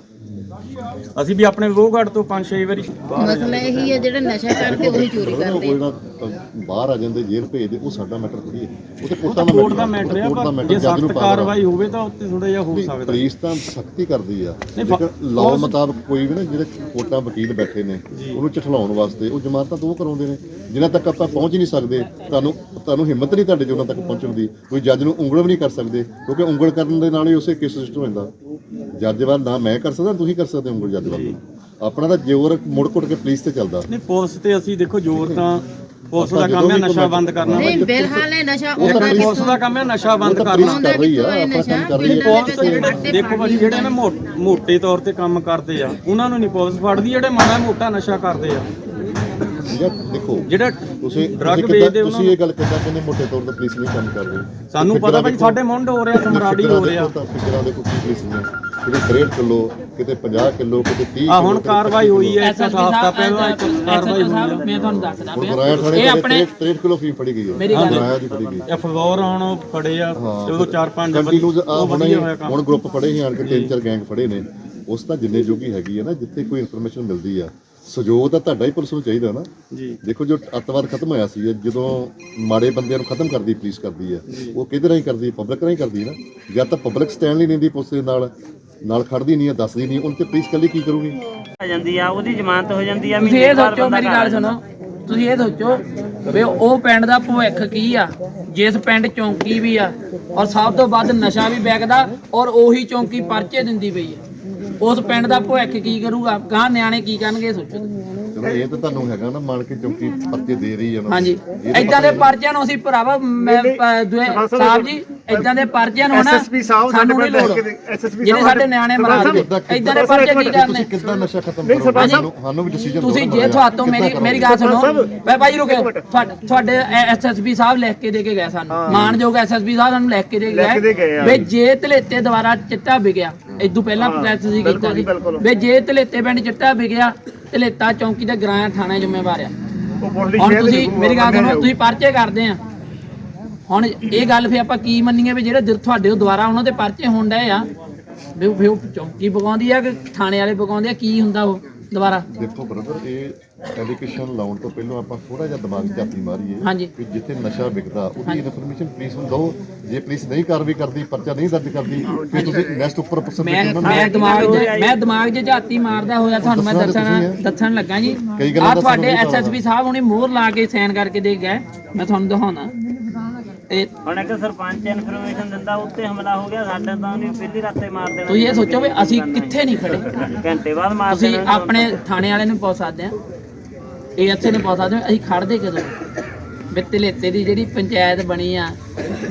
ਅਸੀਂ ਵੀ ਆਪਣੇ ਲੋਹਗੜ੍ਹ ਤੋਂ ਪੰਜ ਛੇ ਵਾਰੀ ਬਾਹਰ ਆਏ। ਮਸਲਾ ਇਹੀ ਹੈ ਜਿਹੜੇ ਨਸ਼ਾ ਕਰਕੇ ਉਹੀ ਚੋਰੀ ਕਰਦੇ ਕੋਈ ਨਾ ਬਾਹਰ ਆ ਜਾਂਦੇ ਜੇਲ੍ਹ ਭੇਜਦੇ ਉਹ ਸਾਡਾ ਮੈਟਰ ਥੋੜੀ ਹੈ। ਉਹ ਤੇ ਕੋਰਟਾਂ ਦਾ ਕੋਰਟ ਦਾ ਮੈਟਰ ਆ ਪਰ ਜੇ ਸਖਤ। ਕਾਰਵਾਈ ਹੋਵੇ ਤਾਂ ਉੱਤੇ ਥੋੜਾ ਜਿਹਾ ਹੋ ਸਕਦਾ। ਪੁਲਿਸ ਤਾਂ ਸਖਤੀ ਕਰਦੀ ਆ। ਫ- ਲੇਕਿਨ ਲਾਅ ਮੁਤਾਬਕ ਕੋਈ ਵੀ ਨਾ ਜਿਹੜੇ ਕੋਰਟਾਂ ਵਕੀਲ ਬੈਠੇ ਨੇ ਉਹਨੂੰ ਝਠਲਾਉਣ ਵਾਸਤੇ ਉਹ ਜ਼ਮਾਨਤਾਂ ਦੋ ਕਰਾਉਂਦੇ ਨੇ। ਜਿਨ੍ਹਾਂ ਤੱਕ ਆਪਾਂ ਪਹੁੰਚ ਹੀ ਨਹੀਂ ਸਕਦੇ ਤੁਹਾਨੂੰ ਤੁਹਾਨੂੰ ਹਿੰਮਤ ਨਹੀਂ ਤੁਹਾਡੇ 'ਚ ਉਹਨਾਂ ਤੱਕ ਪਹੁੰਚਣ ਦੀ। ਕੋਈ ਜੱਜ ਨੂੰ ਉਂਗਲ ਵੀ ਨਹੀਂ ਕਰ ਸਕਦੇ ਕਿਉਂਕਿ ਉਂਗਲ ਕਰਨ ਦੇ ਨਾਲ ਹੀ ਉਸੇ ਕੇਸ ਰਜਿਸਟਰ ਹੋ ਜਾਂਦਾ ਜੱਜ ਵੱਲ ਨਾ ਮੈਂ ਕਰ ਸਕਦਾ ਤੁਸੀਂ ਕਰ ਸਕਦੇ ਹੋ ਉਂਗਲ ਜੱਜ ਵੱਲ ਆਪਣਾ ਤਾਂ ਜ਼ੋਰ ਮੁੜ ਕੁੱਟ ਕੇ ਪੁਲਿਸ ਤੇ ਚੱਲਦਾ। ਨਹੀਂ ਪੁਲਿਸ ਤੇ ਅਸੀਂ ਦੇਖੋ ਜ਼ੋਰ ਤਾਂ ਪੁਲਿਸ ਦਾ ਕੰਮ ਹੈ ਨਸ਼ਾ ਬੰਦ ਕਰਨਾ। ਨਹੀਂ ਬਿਲਹਾਲ ਇਹ ਨਸ਼ਾ ਉਹ ਤਾਂ ਉਹਦਾ ਪੁਲਿਸ ਦਾ ਕੰਮ ਹੈ ਨਸ਼ਾ ਬੰਦ ਕਰਨਾ। ਕਰ ਰਹੀ ਆ ਆਪਣਾ ਕੰਮ ਕਰ ਰਹੀ ਹੈ ਪੁਲਿਸ ਦੇਖੋ ਭਾਜੀ ਜਿਹੜੇ ਨਾ ਮੋਟੇ ਤੌਰ ਤੇ ਕੰਮ ਕਰਦੇ ਆ ਉਹਨਾਂ ਨੂੰ ਨਹੀਂ ਪੁਲਿਸ ਫੜਦੀ ਜਿਹੜੇ ਮਾੜਾ ਮੋਟਾ ਨਸ਼ਾ ਕਰਦੇ ਆ। ਠੀਕ ਹੈ? ਦੇਖੋ ਜਿਹੜਾ ਤੁਸੀਂ ਡਰੱਗ ਵੇਚਦੇ ਉਹਨਾਂ ਤੁਸੀਂ ਇਹ ਗੱਲ ਕਿੱਦਾਂ ਕਹਿੰਦੇ ਮੋਟੇ ਤੌਰ ਤੇ ਪੁਲਿਸ ਨਹੀਂ ਕੰਮ ਕਰ ਰਹੀ ਸਾਨੂੰ ਪਤਾ ਭਾਜੀ ਸਾਡੇ ਮੁੰਡ ਹੋ ਰਿਹਾ ਸਮਰਾੜੀ ਹੋ ਰਿਹਾ। ਫਿਕਰਾਂ ਦੇਖੋ ਕੀ ਪੁਲਿਸ ਨੇ। ਕਿਤੇ 63 ਕਿਲੋ ਕਿਤੇ 50 ਕਿਲੋ ਕਿਤੇ 30 ਆ ਹੁਣ ਕਾਰਵਾਈ ਹੋਈ ਹੈ ਇੱਕ ਹਫ਼ਤਾ ਪਹਿਲਾਂ ਇੱਕ ਕਾਰਵਾਈ ਹੋਈ ਸਾਹਿਬ ਹੈ। ਮੈਂ ਤੁਹਾਨੂੰ ਦੱਸਦਾ ਪਿਆ। ਇਹ ਦੇ ਆਪਣੇ 63 ਕਿਲੋ ਫੀ ਫੜੀ ਗਈ ਹੈ। ਮੇਰੀ ਗੱਲ- ਦੀ ਫੜੀ ਗਈ ਇਹ ਫਲੋਰ ਹੁਣ ਫੜੇ ਆ ਕੰਟੀਨਿਊਸ ਆ ਉਹ ਹੁਣ ਗਰੁੱਪ ਫੜੇ ਸੀ ਆਣ ਕੇ ਤਿੰਨ ਚਾਰ ਗੈਂਗ ਫੜੇ ਨੇ। ਉਸ ਤਾਂ ਜਿੰਨੇ ਜੋਗੀ ਹੈਗੀ ਹੈ ਨਾ ਜਿੱਥੇ ਕੋਈ ਇਨਫੋਰਮੇਸ਼ਨ ਮਿਲਦੀ ਆ ਸਹਿਯੋਗ ਤਾਂ ਤੁਹਾਡਾ ਹੀ ਪੁਲਿਸ ਨੂੰ ਚਾਹੀਦਾ ਨਾ। ਜੀ। ਦੇਖੋ ਜੋ ਅੱਤਵਾਦ ਖਤਮ ਹੋਇਆ ਸੀ ਜਦੋਂ ਮਾੜੇ ਬੰਦਿਆਂ ਨੂੰ ਖਤਮ ਕਰਦੀ ਪੁਲਿਸ ਕਰਦੀ ਹੈ ਉਹ ਕਿਹਦੇ ਰਾਹੀਂ ਕਰਦੀ ਪਬਲਿਕ ਰਾਹੀਂ ਕਰਦੀ ਨਾ। ਜਦ ਤੱਕ ਪਬਲਿਕ ਸਟੈਂਡ ਨਹੀਂ ਲੈਂਦੀ ਪੁਲਿਸ ਦੇ ਨਾਲ ਨਾਲ ਖੜਦੀ ਨਹੀਂ ਹੈ ਦੱਸਦੀ ਨਹੀਂ ਉਹਨਾਂ ਤੇ ਪੁਲਿਸ ਕੱਲੀ ਕੀ ਕਰੂਗੀ? ਆ ਜਾਂਦੀ ਆ ਉਹਦੀ ਜ਼ਮਾਨਤ ਹੋ ਜਾਂਦੀ ਆ ਤੁਸੀਂ ਇਹ ਸੋਚੋ ਬੰਦਾ ਮੇਰੀ ਗੱਲ ਸੁਣੋ। ਤੁਸੀਂ ਇਹ ਸੋਚੋ ਵੀ ਉਹ ਪਿੰਡ ਦਾ ਭਵਿੱਖ ਕੀ ਆ? ਜਿਸ ਪਿੰਡ ਚੌਂਕੀ ਵੀ ਆ ਔਰ ਸਭ ਤੋਂ ਵੱਧ ਨਸ਼ਾ ਵੀ ਵਿਕਦਾ ਔਰ ਉਹੀ ਚੌਂਕੀ ਪਰਚੇ ਦਿੰਦੀ ਪਈ ਆ ਉਸ ਪਿੰਡ ਦਾ ਭਵਿੱਖ ਕੀ ਕਰੂਗਾ? ਗਾਂ ਨਿਆਣੇ ਕੀ ਕਰਨਗੇ ਸੋਚੋ। ਚਲੋ ਇਹ ਤਾਂ ਤੁਹਾਨੂੰ ਹੈਗਾ ਨਾ ਮੰਨ ਕੇ ਚੌਕੀ ਪੱਤੇ ਦੇ ਰਹੀ ਹੈ ਨਾ। ਹਾਂਜੀ। ਇਦਾਂ ਦੇ ਪਰਚਿਆਂ ਨੂੰ ਅਸੀਂ ਭਰਾਵਾ ਮੈਂ ਦੁਏ ਸਾਹਿਬ ਜੀ ਇਦਾਂ ਦੇ ਪਰਚਿਆਂ ਨੂੰ ਨਾ ਸਾਨੂੰ ਨਹੀਂ ਲੋੜ। ਜਿਹੜੇ ਸਾਡੇ ਨਿਆਣੇ ਮਰਾ ਦੇ ਇਦਾਂ ਦੇ ਪਰਚੇ ਕੀ ਕਰਨੇ? ਤੁਸੀਂ ਕਿੱਦਾਂ ਨਸ਼ਾ ਖਤਮ ਕਰੋਗੇ? ਸਾਨੂੰ ਸਾਨੂੰ ਵੀ ਡਿਸੀਜਨ ਤੁਸੀਂ ਜੇ ਤੁਹਾਤੋਂ ਮੇਰੀ ਮੇਰੀ ਗੱਲ ਸੁਣੋ। ਮੈਂ ਭਾਈ ਤੁਹਾ- ਤੁਹਾਡੇ ਐਸਐਸਪੀ ਸਾਹਿਬ ਲਿਖ ਕੇ ਦੇ ਕੇ ਗਏ ਸਾਨੂੰ। ਮਾਨਯੋਗ ਐਸਐਸਪੀ ਸਾਹਿਬ ਸਾਨੂੰ ਲਿਖ ਕੇ ਦੇ ਕੇ ਗਏ ਵੀ ਜੇ ਧਲੇਤੇ ਦੁਆਰਾ ਚਿੱਟਾ ਵਿਗਿਆ ਇਦੋਂ ਪਹਿਲਾਂ ਪ੍ਰੈਸ ਸੀ ਕੀਤਾ ਸੀ। ਵੀ ਜੇ ਧਲੇਤੇ ਪਿੰਡ ਚਿੱਟਾ ਵਿਗਿਆ ਧਲੇਤਾ ਚੌਂਕੀ ਤੇ ਗਰਾਇਆ ਥਾਣਾ ਜ਼ਿੰਮੇਵਾਰ ਆ। ਹੁਣ ਤੁਸੀਂ ਮੇਰੀ ਗੱਲ ਸੁਣੋ ਤੁਸੀਂ ਪਰਚੇ ਕਰਦੇ ਆ। ਹੁਣ ਇਹ ਗੱਲ ਫੇ ਆਪਾਂ ਕੀ ਮੰਨੀਏ ਵੀ ਜਿਹੜੇ ਤੁਹਾਡੇ ਦੁਆਰਾ ਉਹਨਾਂ ਦੇ ਪਰਚੇ ਹੋਣ ਡਏ ਆ ਵੀ ਉਹ- ਚੌਂਕੀ ਪਕਾਉਂਦੀ ਆ ਕਿ ਥਾਣੇ ਵਾਲੇ ਪਕਾਉਂਦੇ ਆ ਕੀ ਹੁੰਦਾ ਉਹ? ਦੁਬਾਰਾ। ਦੇਖੋ ਬ੍ਰਦਰ ਇਹ ਐਲੀਗੇਸ਼ਨ ਲਾਉਣ ਤੋਂ ਪਹਿਲਾਂ ਆਪਾਂ ਥੋੜਾ ਜਿਹਾ ਦਿਮਾਗ ਝਾਤੀ ਮਾਰੀਏ। ਕਿ ਜਿੱਥੇ ਨਸ਼ਾ ਵਿਕਦਾ ਉਹਦੀ ਇਨਫੋਰਮੇਸ਼ਨ ਪੁਲਿਸ ਨੂੰ ਦਿਓ। ਜੇ ਪੁਲਿਸ ਨਹੀਂ ਕਾਰਵਾਈ ਕਰਦੀ ਪਰਚਾ ਨਹੀਂ ਦਰਜ ਕਰਦੀ ਫਿਰ ਤੁਸੀਂ ਨੈਕਸਟ ਉੱਪਰ ਪੁੱਛਣ ਮੈਂ ਮੈਂ ਦਿਮਾਗ ਮੈਂ ਦਿਮਾਗ 'ਚ ਝਾਤੀ ਮਾਰਦਾ ਹੋਇਆ ਤੁਹਾਨੂੰ ਮੈਂ ਦੱਸਣਾ ਦੱਸਣਾ ਲੱਗਾ ਜੀ। ਆ ਤੁਹਾਡੇ ਐਸਐਸਪੀ ਸਾਹਿਬ ਹੁਣੇ ਮੋਹਰ ਲਾ ਕੇ ਸਾਈਨ ਕਰਕੇ ਦੇ ਗਏ। ਮੈਂ ਤੁਹਾਨੂੰ ਦਿਖਾਉਣਾ। ਤੇ ਹੁਣ ਇੱਕ ਸਰਪੰਚ ਇਨਫੋਰਮੇਸ਼ਨ ਦਿੰਦਾ ਉੱਤੇ ਹਮਲਾ ਹੋ ਗਿਆ ਸਾਡੇ ਤਾਂ ਉਹਨੇ ਪਹਿਲੀ ਰਾਤੇ ਮਾਰ ਦੇਣਾ ਤੁਸੀਂ ਇਹ ਸੋਚੋ ਵੀ ਅਸੀਂ ਕਿੱਥੇ ਨਹੀਂ ਖੜੇ। ਘੰਟੇ ਬਾਅਦ ਮਾਰ ਤੁਸੀਂ ਦੇਣਾ। ਆਪਣੇ ਥਾਣੇ ਵਾਲੇ ਨੂੰ ਪੁੱਛ ਸਕਦੇ ਆ। ਇਹ ਇੱਥੇ ਨੂੰ ਪੁੱਛ ਸਕਦੇ ਹੋ ਅਸੀਂ ਖੜਦੇ ਕਦੋਂ? ਬਿੱਤੇ ਲੇਤੇ ਦੀ ਜਿਹੜੀ ਪੰਚਾਇਤ ਬਣੀ ਆ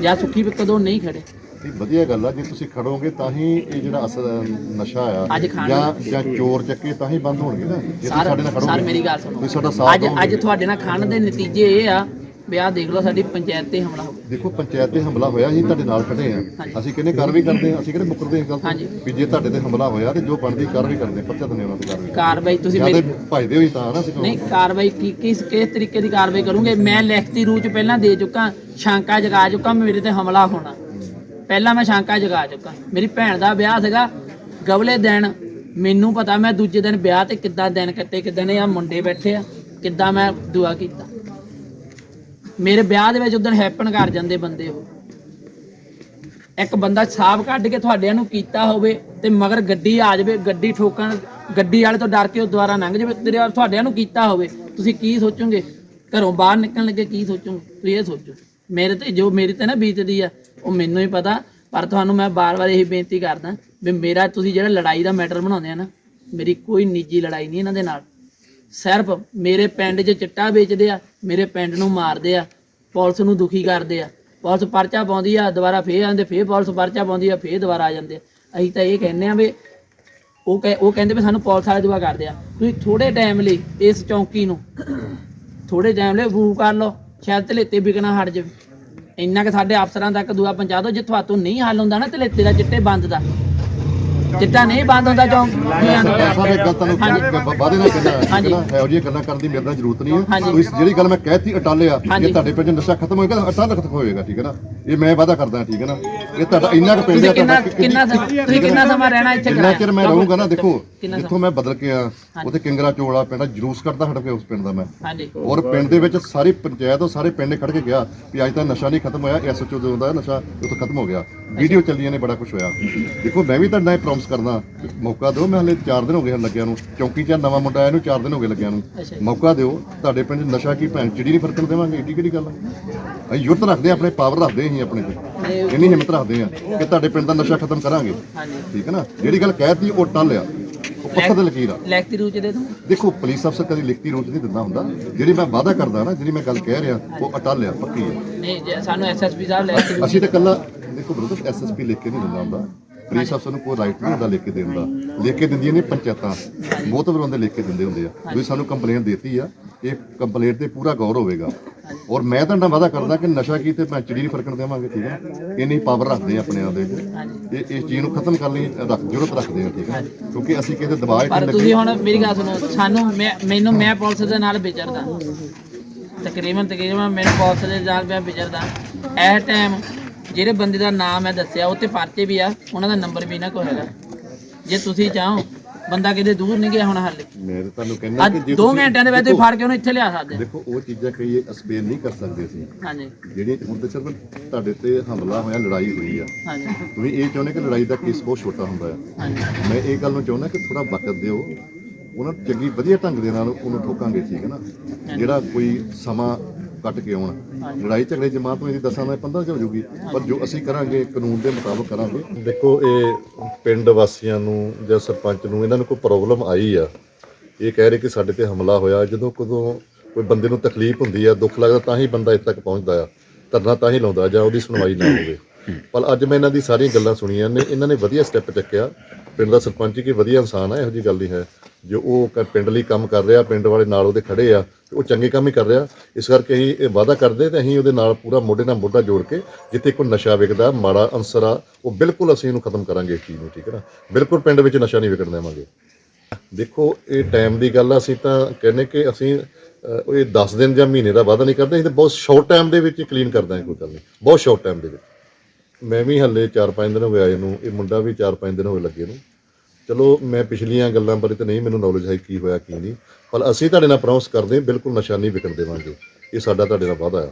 ਜਾਂ ਸੁੱਖੀ ਵੀ ਕਦੋਂ ਨਹੀਂ ਖੜੇ? ਇਹ ਵਧੀਆ ਗੱਲ ਆ ਜੇ ਤੁਸੀਂ ਖੜੋਗੇ ਤਾਂ ਹੀ ਇਹ ਜਿਹੜਾ ਅਸਲ ਨਸ਼ਾ ਆ ਅੱਜ ਖਾਣ ਜਾਂ ਜਾਂ ਚੋਰ ਚੱਕੇ ਤਾਂ ਹੀ ਬੰਦ ਹੋਣਗੇ ਨਾ ਜੇ ਤੁਸੀਂ ਸਾਡੇ ਨਾਲ ਸਰ ਖੜੋਗੇ। ਸਰ ਮੇਰੀ ਗੱਲ ਸੁਣੋ। ਤੁਸੀਂ ਸਾਡਾ ਸਾਥ ਅੱਜ ਅੱਜ ਦਿਓਗੇ। ਤੁਹਾਡੇ ਨਾਲ ਖਾਣ ਦੇ ਨਤੀਜੇ ਇਹ ਆ ਵੀ ਆਹ ਦੇਖ ਲਓ ਸਾਡੀ ਪੰਚਾਇਤ ਤੇ ਹਮਲਾ ਹੋ ਗਿਆ। ਦੇਖੋ ਪੰਚਾਇਤ ਤੇ ਹਮਲਾ ਹੋਇਆ ਅਸੀਂ ਤੁਹਾਡੇ ਨਾਲ ਖੜੇ ਆ ਅਸੀਂ ਕਹਿੰਦੇ ਕਾਰਵਾਈ ਕਰਦੇ ਆ ਅਸੀਂ ਕਹਿੰਦੇ ਮੁਕਰਦੇ ਇਸ ਗੱਲ ਤੋਂ ਹਾਂਜੀ। ਵੀ ਜੇ ਤੁਹਾਡੇ ਤੇ ਹਮਲਾ ਹੋਇਆ ਤੇ ਜੋ ਬਣਦੀ ਕਾਰਵਾਈ ਕਰਦੇ ਆ, ਪਰਚਾ ਦਿੰਦੇ ਉਹਨਾਂ ਤੇ ਕਾਰਵਾਈ ਕਾਰਵਾਈ ਤੁਸੀਂ ਜਾਂ ਮੇਰੀ ਤੇ ਭਜਦੇ ਹੋਈ ਤਾਂ ਨਾ ਅਸੀਂ ਨਹੀਂ ਕਾਰਵਾਈ ਕੀ ਕਿਸ ਕਿਸ ਤਰੀਕੇ ਦੀ ਕਾਰਵਾਈ ਕਰੂੰਗੇ? ਮੈਂ ਲਿਖਤੀ ਰੂਪ ਚ ਪਹਿਲਾਂ ਦੇ ਚੁੱਕਾ ਸ਼ਾਂਕਾ ਜਗਾ ਚੁੱਕਾ ਮੇਰੇ ਤੇ ਹਮਲਾ ਹੋਣਾ। ਪਹਿਲਾਂ ਮੈਂ ਸ਼ਾਂਕਾ ਜਗਾ ਚੁੱਕਾ। ਮੇਰੀ ਭੈਣ ਦਾ ਵਿਆਹ ਸੀਗਾ ਗਵਲੇ ਦਿਨ ਮੈਨੂੰ ਪਤਾ ਮੈਂ ਦੂਜੇ ਦਿਨ ਵਿਆਹ ਤੇ ਕਿੱਦਾਂ ਦਿਨ ਕੱਟੇ ਕਿੱਦਾਂ ਨੇ ਆ ਮੁੰਡੇ ਬੈਠੇ ਆ ਕਿੱਦਾਂ ਮੈਂ ਦੁਆ ਕੀਤਾ। ਮੇਰੇ ਵਿਆਹ ਦੇ ਵਿੱਚ ਉਦੋਂ ਹੈਪਨ ਕਰ ਜਾਂਦੇ ਬੰਦੇ ਉਹ। ਇੱਕ ਬੰਦਾ ਸਾਫ਼ ਕੱਢ ਕੇ ਤੁਹਾਡਿਆਂ ਨੂੰ ਕੀਤਾ ਹੋਵੇ ਤੇ ਮਗਰ ਗੱਡੀ ਆ ਜਾਵੇ, ਗੱਡੀ ਠੋਕਣ, ਗੱਡੀ ਵਾਲੇ ਤੋਂ ਡਰ ਕੇ ਉਹ ਦੁਆਰਾ ਲੰਘ ਜਾਵੇ, ਤੇਰੇ ਤੁਹਾਡਿਆਂ ਨੂੰ ਕੀਤਾ ਹੋਵੇ। ਤੁਸੀਂ ਕੀ ਸੋਚੋਗੇ? ਘਰੋਂ ਬਾਹਰ ਨਿਕਲਣ ਲੱਗੇ ਕੀ ਸੋਚੋਗੇ? ਤੁਸੀਂ ਇਹ ਸੋਚੋ। ਮੇਰੇ ਤੇ ਜੋ ਮੇਰੀ ਤੇ ਨਾ ਬੀਤਦੀ ਆ, ਉਹ ਮੈਨੂੰ ਹੀ ਪਤਾ, ਪਰ ਤੁਹਾਨੂੰ ਮੈਂ ਬਾਰ-ਬਾਰ ਇਹੀ ਬੇਨਤੀ ਕਰਦਾ ਵੀ ਮੇਰਾ ਤੁਸੀਂ ਜਿਹੜਾ ਲੜਾਈ ਦਾ ਮੈਟਰ ਬਣਾਉਂਦੇ ਆ ਨਾ, ਮੇਰੀ ਕੋਈ ਨਿੱਜੀ ਲੜਾਈ ਨਹੀਂ ਇਹਨਾਂ ਦੇ ਨਾਲ। ਸਿਰਫ ਮੇਰੇ ਪਿੰਡ 'ਚ ਚਿੱਟਾ ਵੇਚਦੇ ਆ, ਮੇਰੇ ਪਿੰਡ ਨੂੰ ਮਾਰਦੇ ਆ, ਪੁਲਿਸ ਨੂੰ ਦੁਖੀ ਕਰਦੇ ਆ। ਪੁਲਿਸ ਪਰਚਾ ਪਾਉਂਦੀ ਆ, ਦੁਬਾਰਾ ਫੇਰ ਆਉਂਦੇ, ਫੇਰ ਪੁਲਿਸ ਪਰਚਾ ਪਾਉਂਦੀ ਆ, ਫੇਰ ਦੁਬਾਰਾ ਆ ਜਾਂਦੇ ਆ। ਅਸੀਂ ਤਾਂ ਇਹ ਕਹਿੰਦੇ ਆ ਵੀ ਉਹ ਕਹਿ, ਉਹ ਕਹਿੰਦੇ ਵੀ ਸਾਨੂੰ ਪੁਲਿਸ ਵਾਲੇ ਦੁਆ ਕਰਦੇ ਆ। ਤੁਸੀਂ ਥੋੜੇ ਟਾਈਮ ਲਈ ਇਸ ਚੌਂਕੀ ਨੂੰ ਥੋੜੇ ਟਾਈਮ ਲਈ ਮੂਵ ਕਰ ਲਓ, ਸ਼ਾਇਦ ਧਲੇਤੇ ਵਿਕਣਾ ਹਟ ਜਾਵੇ। ਇੰਨਾ ਕਿ ਸਾਡੇ ਅਫਸਰਾਂ ਤੱਕ ਦੁਆ ਪਹੁੰਚਾ ਦਿਓ ਜੇ ਤੁਹਾਤੋਂ ਨਹੀਂ ਹੱਲ ਹੁੰਦਾ ਨਾ ਧਲੇਤੇ ਦਾ, ਚਿੱਟੇ ਬੰਦ ਦਾ। ਚਿੱਟਾ ਨਹੀਂ ਬੰਦ ਹੁੰਦਾ ਚੌਂਕ ਸਾਰੇ ਗੱਲ ਤੁਹਾਨੂੰ। ਵਾਦੇ ਨਾਲ ਕਹਿੰਦਾ ਹਾਂਜੀ। ਹੈ ਇਹੋ ਜਿਹੀਆਂ ਗੱਲਾਂ ਕਰਨ ਦੀ ਮੇਰੇ ਨਾਲ ਜ਼ਰੂਰਤ ਨਹੀਂ ਹੈ ਹਾਂਜੀ। ਜਿਹੜੀ ਗੱਲ ਮੈਂ ਕਹਿਤੀ ਅਟਾਲਿਆ ਹਾਂਜੀ। ਜੇ ਤੁਹਾਡੇ ਪਿੰਡ ਨਸ਼ਾ ਖਤਮ ਹੋਏਗਾ ਅਟਾਲ ਖਤਮ ਹੋਏਗਾ ਠੀਕ ਹੈ ਨਾ ਇਹ ਮੈਂ ਵਾਦਾ ਕਰਦਾ ਠੀਕ ਹੈ ਨਾ ਇਹ ਤੁਹਾਡਾ ਇੰਨਾ ਕੁ ਪਿੰਡ ਤੁਸੀਂ ਹੈ ਕਿੰਨਾ ਤੁਹਾਡਾ ਕਿੰਨਾ ਸਮਾਂ ਤੁਸੀਂ ਕਿੰਨਾ ਸਮਾਂ ਰਹਿਣਾ ਇੱਥੇ ਜਿੰਨਾ ਚਿਰ ਮੈਂ ਰਹੂੰਗਾ ਨਾ ਦੇਖੋ ਕਿੰਨਾ ਜਿੱਥੋਂ ਮੈਂ ਬਦਲ ਕੇ ਆ ਉੱਥੇ ਕਿੰਗਰਾ ਚੋਲਾ ਪਿੰਡ ਆ, ਜਲੂਸ ਕੱਢਦਾ ਹਟ ਕੇ ਉਸ ਪਿੰਡ ਦਾ ਮੈਂ। ਹਾਂਜੀ। ਔਰ ਪਿੰਡ ਦੇ ਵਿੱਚ ਸਾਰੀ ਪੰਚਾਇਤ ਔਰ ਸਾਰੇ ਪਿੰਡ ਨੇ ਖੜ ਕੇ ਗਿਆ ਵੀ ਅੱਜ ਤਾਂ ਨਸ਼ਾ ਨਹੀਂ ਖਤਮ ਹੋਇਆ ਐਸਐਚਓ ਦੇ ਹੁੰਦਾ ਨਸ਼ਾ ਉਹ ਤਾਂ ਖਤਮ ਹੋ ਗਿਆ। ਵੀਡੀਓ ਚੱਲੀਆਂ ਨੇ ਬੜਾ ਕੁਝ ਹੋਇਆ। ਦੇਖੋ ਮੈਂ ਵੀ ਤੁਹਾਡਾ ਇਹ ਪ੍ਰੋਮਿਸ ਕਰਦਾ ਮੌਕਾ ਦਿਓ ਮੈਂ ਹਲੇ 4 ਦਿਨ ਹੋ ਗਏ ਹਨ ਲੱਗਿਆ ਨੂੰ। ਚੌਂਕੀ 'ਚ ਨਵਾਂ ਮੁੰਡਾ ਆਇਆ ਨੂੰ 4 ਦਿਨ ਹੋ ਗਏ ਲੱਗਿਆ ਨੂੰ। ਅੱਛਾ ਜੀ। ਮੌਕਾ ਦਿਓ ਤੁਹਾਡੇ ਪਿੰਡ 'ਚ ਨਸ਼ਾ ਕੀ ਭੈਣ ਚਿੜੀ ਨਹੀਂ ਫਰਕਣ ਦੇਵਾਂਗੇ ਏਡੀ ਕਿਹੜੀ ਗੱਲ ਆ? ਅਸੀਂ ਯੁਰਤ ਰੱਖਦੇ ਹਾਂ ਆਪਣੇ ਪਾਵਰ ਰੱਖਦੇ ਹਾਂ ਅਸੀਂ ਆਪਣੇ ਤੇ। ਇੰਨੀ ਹਿੰਮਤ ਰੱਖਦੇ ਹਾਂ ਕਿ ਤੁਹਾਡੇ ਪਿੰਡ ਦਾ ਨਸ਼ਾ ਖਤਮ ਕਰਾਂਗੇ। ਹਾਂਜੀ। ਠੀਕ ਹੈ ਨਾ? ਜਿਹੜੀ ਗੱਲ ਕਹਿਤੀ ਉਹ ਟੱਲ ਆ। ਉਹ ਪੱਥਰ ਤੇ ਲਕੀਰ ਆ। ਦੇ ਦੋ? ਦੇਖੋ ਪੁਲਿਸ ਅਫਸਰ ਕਦੀ ਲਿਖਤੀ ਰੂਪ 'ਚ ਨਹੀਂ ਦਿੰਦਾ ਹੁੰਦਾ। ਜਿਹੜੀ ਮੈਂ ਵਾਅਦਾ ਕਰਦਾ ਨਾ ਜਿਹੜੀ ਮੈਂ ਗੱਲ ਕਹਿ ਰਿਹਾ ਉਹ ਅਟਲ ਆ ਪੱਕੀ ਆ। ਨਹੀਂ ਜੇ ਸਾਨੂੰ ਐਸਐਸਪੀ ਸਾਹਿਬ ਲੈਕਤੀ ਅਸੀਂ ਤਾਂ ਕੱਲਾ ਦੇਖੋ ਬ੍ਰਦਰ ਐਸਐਸਪੀ ਲਿਖ ਕੇ ਨਹੀਂ ਦਿੰਦਾ ਹੁੰਦਾ। ਪੁਲਿਸ ਅਫਸਰ ਨੂੰ ਕੋਈ ਰਾਈਟ ਨਹੀਂ ਹੁੰਦਾ ਲਿਖ ਕੇ ਦੇਣ ਦਾ। ਲਿਖ ਕੇ ਦਿੰਦੀਆਂ ਨੇ ਪੰਚਾਇਤਾਂ। ਬਹੁਤ ਬੰਦੇ ਲਿਖ ਕੇ ਦਿੰਦੇ ਹੁੰਦੇ ਆ। ਤੁਸੀਂ ਸਾਨੂੰ ਕੰਪਲੇਂਟ ਦਿੱਤੀ ਆ। ਇਹ ਕੰਪਲੇਂਟ ਤੇ ਪੂਰਾ ਗੌਰ ਹੋਵੇਗਾ। ਔਰ ਮੈਂ ਤੁਹਾਡਾ ਵਾਅਦਾ ਕਰਦਾ ਕਿ ਨਸ਼ਾ ਕੀਤੇ ਮੈਂ ਚਿੜੀ ਨਹੀਂ ਫਰਕਣ ਦੇਵਾਂਗੇ ਠੀਕ ਹੈ ਇੰਨੀ ਪਾਵਰ ਰੱਖਦੇ ਆ ਆਪਣੇ ਆਪ ਦੇ ਵਿੱਚ। ਇਹ ਇਸ ਚੀਜ਼ ਨੂੰ ਖਤਮ ਕਰਨ ਲਈ ਰੱਖ ਜ਼ਰੂਰਤ ਰੱਖਦੇ ਆ ਠੀਕ ਹੈ ਕਿਉਂਕਿ ਅਸੀਂ ਕਿਸੇ ਦਬਾਅ ਪਰ ਨਹੀਂ ਤੁਸੀਂ ਲੱਗੇ। ਹੁਣ ਮੇਰੀ ਗੱਲ ਸੁਣੋ ਸਾਨੂੰ ਮੈਂ ਮੈਨੂੰ ਮੈਂ ਪੁਲਿਸ ਦੇ ਨਾਲ ਵਿਚਰਦਾ ਤਕਰੀਬਨ ਤਕਰੀਬਨ ਮੈਨੂੰ ਪੁਲਿਸ ਦੇ ਨਾਲ ਮੈਂ ਵਿਚਰਦਾ ਇਹ ਟਾਈਮ ਜਿਹੜੇ ਬੰਦੇ ਦਾ ਨਾਮ ਮੈਂ ਦੱਸਿਆ ਉੱਤੇ ਪਰਚੇ ਵੀ ਆ ਉਹਨਾਂ ਦਾ ਨੰਬਰ ਵੀ ਨਾ ਕੋਈ ਹੈਗਾ। ਜੇ ਤੁਸੀਂ ਚਾਹੋ ਬੰਦਾ ਕਿਤੇ ਦੂਰ ਨਹੀਂ ਗਿਆ ਹੁਣ ਹਾਲੇ ਮੈਂ ਤਾਂ ਤੁਹਾਨੂੰ ਕਹਿੰਦਾ ਅੱਜ ਕਿ ਜੇ 2 ਤੁਸੀਂ- ਘੰਟਿਆਂ ਦੇ ਵਿੱਚ ਤੁਸੀਂ ਫੜ ਕੇ ਉਹਨੂੰ ਇੱਥੇ ਲਿਆ ਸਕਦੇ ਦੇਖੋ ਉਹ ਚੀਜ਼ਾਂ ਕਈ ਐਕਸਪਲੇਨ ਨਹੀਂ ਕਰ ਸਕਦੇ ਸੀ ਹਾਂਜੀ। ਜਿਹੜੀਆਂ ਹੁਣ ਤੇ ਚਲੋ ਤੁਹਾਡੇ ਤੇ ਹਮਲਾ ਹੋਇਆ ਲੜਾਈ ਹੋਈ ਆ। ਹਾਂਜੀ। ਤੁਸੀਂ ਇਹ ਚਾਹੁੰਦੇ ਕਿ ਲੜਾਈ ਦਾ ਕੇਸ ਬਹੁਤ ਛੋਟਾ ਹੁੰਦਾ ਆ ਹਾਂਜੀ। ਮੈਂ ਇਹ ਗੱਲ ਨੂੰ ਚਾਹੁੰਦਾ ਕਿ ਥੋੜਾ ਵਕਤ ਦਿਓ। ਉਹਨਾਂ ਨੂੰ ਚੰਗੀ ਵਧੀਆ ਢੰਗ ਦੇ ਨਾਲ ਉਹਨੂੰ ਠੋਕਾਂਗੇ ਠੀਕ ਹੈ ਨਾ? ਜਿਹੜਾ ਕੋਈ ਸਮਾਂ ਕੱਟ ਕੇ ਆਉਣ। ਲੜਾਈ ਝਗੜੇ ਜਮਾਤ ਨੂੰ ਇਹਦੀ ਦੱਸਾਂ ਮੈਂ 15 ਚ ਹੋ ਜੂਗੀ। ਪਰ ਜੋ ਅਸੀਂ ਕਰਾਂਗੇ, ਕਾਨੂੰਨ ਦੇ ਮੁਤਾਬਕ ਕਰਾਂਗੇ। ਦੇਖੋ, ਇਹ ਪਿੰਡ ਵਾਸੀਆਂ ਨੂੰ ਜਾਂ ਸਰਪੰਚ ਨੂੰ ਇਹਨਾਂ ਨੂੰ ਕੋਈ ਪ੍ਰੋਬਲਮ ਆਈ ਆ। ਇਹ ਕਹਿ ਰਹੇ ਕਿ ਸਾਡੇ ਤੇ ਹਮਲਾ ਹੋਇਆ। ਜਦੋਂ ਕਦੋਂ ਕੋਈ ਬੰਦੇ ਨੂੰ ਤਕਲੀਫ ਹੁੰਦੀ ਆ, ਦੁੱਖ ਲੱਗਦਾ, ਤਾਂ ਹੀ ਬੰਦਾ ਇੱਥੇ ਤੱਕ ਪਹੁੰਚਦਾ ਆ। ਧਰਨਾ ਤਾਂ ਹੀ ਲਾਉਂਦਾ ਜਾਂ ਉਹਦੀ ਸੁਣਵਾਈ ਨਾ ਹੋਵੇ। ਪਰ ਅੱਜ ਮੈਂ ਇਹਨਾਂ ਦੀ ਸਾਰੀਆਂ ਗੱਲਾਂ ਸੁਣੀਆਂ ਨੇ। ਇਹਨਾਂ ਨੇ ਵਧੀਆ ਸਟੈਪ ਚੱਕਿਆ। ਪਿੰਡ ਦਾ ਸਰਪੰਚ ਕਿ ਵਧੀਆ ਇਨਸਾਨ ਆ ਇਹੋ ਜੀ ਗੱਲ ਨਹੀਂ ਹੈ। ਜੋ ਉਹ ਕ- ਪਿੰਡ ਲਈ ਕੰਮ ਕਰ ਰਿਹਾ ਪਿੰਡ ਵਾਲੇ ਨਾਲ ਉਹਦੇ ਖੜੇ ਆ ਤੇ ਉਹ ਚੰਗੇ ਕੰਮ ਹੀ ਕਰ ਰਿਹਾ। ਇਸ ਕਰਕੇ ਅਸੀਂ ਇਹ ਵਾਅਦਾ ਕਰਦੇ ਤੇ ਅਸੀਂ ਉਹਦੇ ਨਾਲ ਪੂਰਾ ਮੋਢੇ ਨਾਲ ਮੋਢਾ ਜੋੜ ਕੇ ਜਿੱਥੇ ਕੋਈ ਨਸ਼ਾ ਵਿਕਦਾ ਮਾੜਾ ਅਨਸਰ ਆ ਉਹ ਬਿਲਕੁਲ ਅਸੀਂ ਇਹਨੂੰ ਖਤਮ ਕਰਾਂਗੇ ਇਸ ਚੀਜ਼ ਨੂੰ ਠੀਕ ਹੈ ਨਾ? ਬਿਲਕੁਲ ਪਿੰਡ ਵਿੱਚ ਨਸ਼ਾ ਨਹੀਂ ਵਿਕਣ ਦੇਵਾਂਗੇ। ਦੇਖੋ ਇਹ ਟਾਈਮ ਦੀ ਗੱਲ ਆ ਅਸੀਂ ਤਾਂ ਕਹਿੰਦੇ ਕਿ ਅਸੀਂ ਅਹ, ਇਹ 10 ਦਿਨ ਜਾਂ ਮਹੀਨੇ ਦਾ ਵਾਅਦਾ ਨਹੀਂ ਕਰਦੇ ਅਸੀਂ ਤਾਂ ਬਹੁਤ ਸ਼ਾਰਟ ਟਾਈਮ ਦੇ ਵਿੱਚ ਕਲੀਨ ਕਰਦਾ ਦਾਂਗੇ ਕੋਈ ਗੱਲ ਨਹੀਂ। ਬਹੁਤ ਸ਼ਾਰਟ ਟਾਈਮ ਦੇ ਵਿੱਚ। ਮੈਂ ਵੀ ਹੱਲੇ 4-5 ਦਿਨ ਹੋ ਗਏ ਆਏ ਨੂੰ ਇਹ ਮੁੰਡਾ ਵੀ 4-5 ਦਿਨ ਹੋ ਗਏ ਲੱਗੇ ਨੂੰ। ਚਲੋ, ਮੈਂ ਪਿਛਲੀਆਂ ਗੱਲਾਂ ਬਾਰੇ ਤਾਂ ਨਹੀਂ, ਮੈਨੂੰ ਨੌਲੇਜ ਹੈ ਕੀ ਹੋਇਆ, ਕੀ ਨਹੀਂ। ਪਰ ਅਸੀਂ ਤੁਹਾਡੇ ਨਾਲ ਪ੍ਰੋਮਿਸ ਕਰਦੇ ਹਾਂ, ਬਿਲਕੁਲ ਨਸ਼ਾ ਨਹੀਂ ਵਿਕਣ ਦੇਵਾਂਗੇ। ਇਹ ਸਾਡਾ ਤੁਹਾਡੇ ਨਾਲ ਵਾਅਦਾ ਆ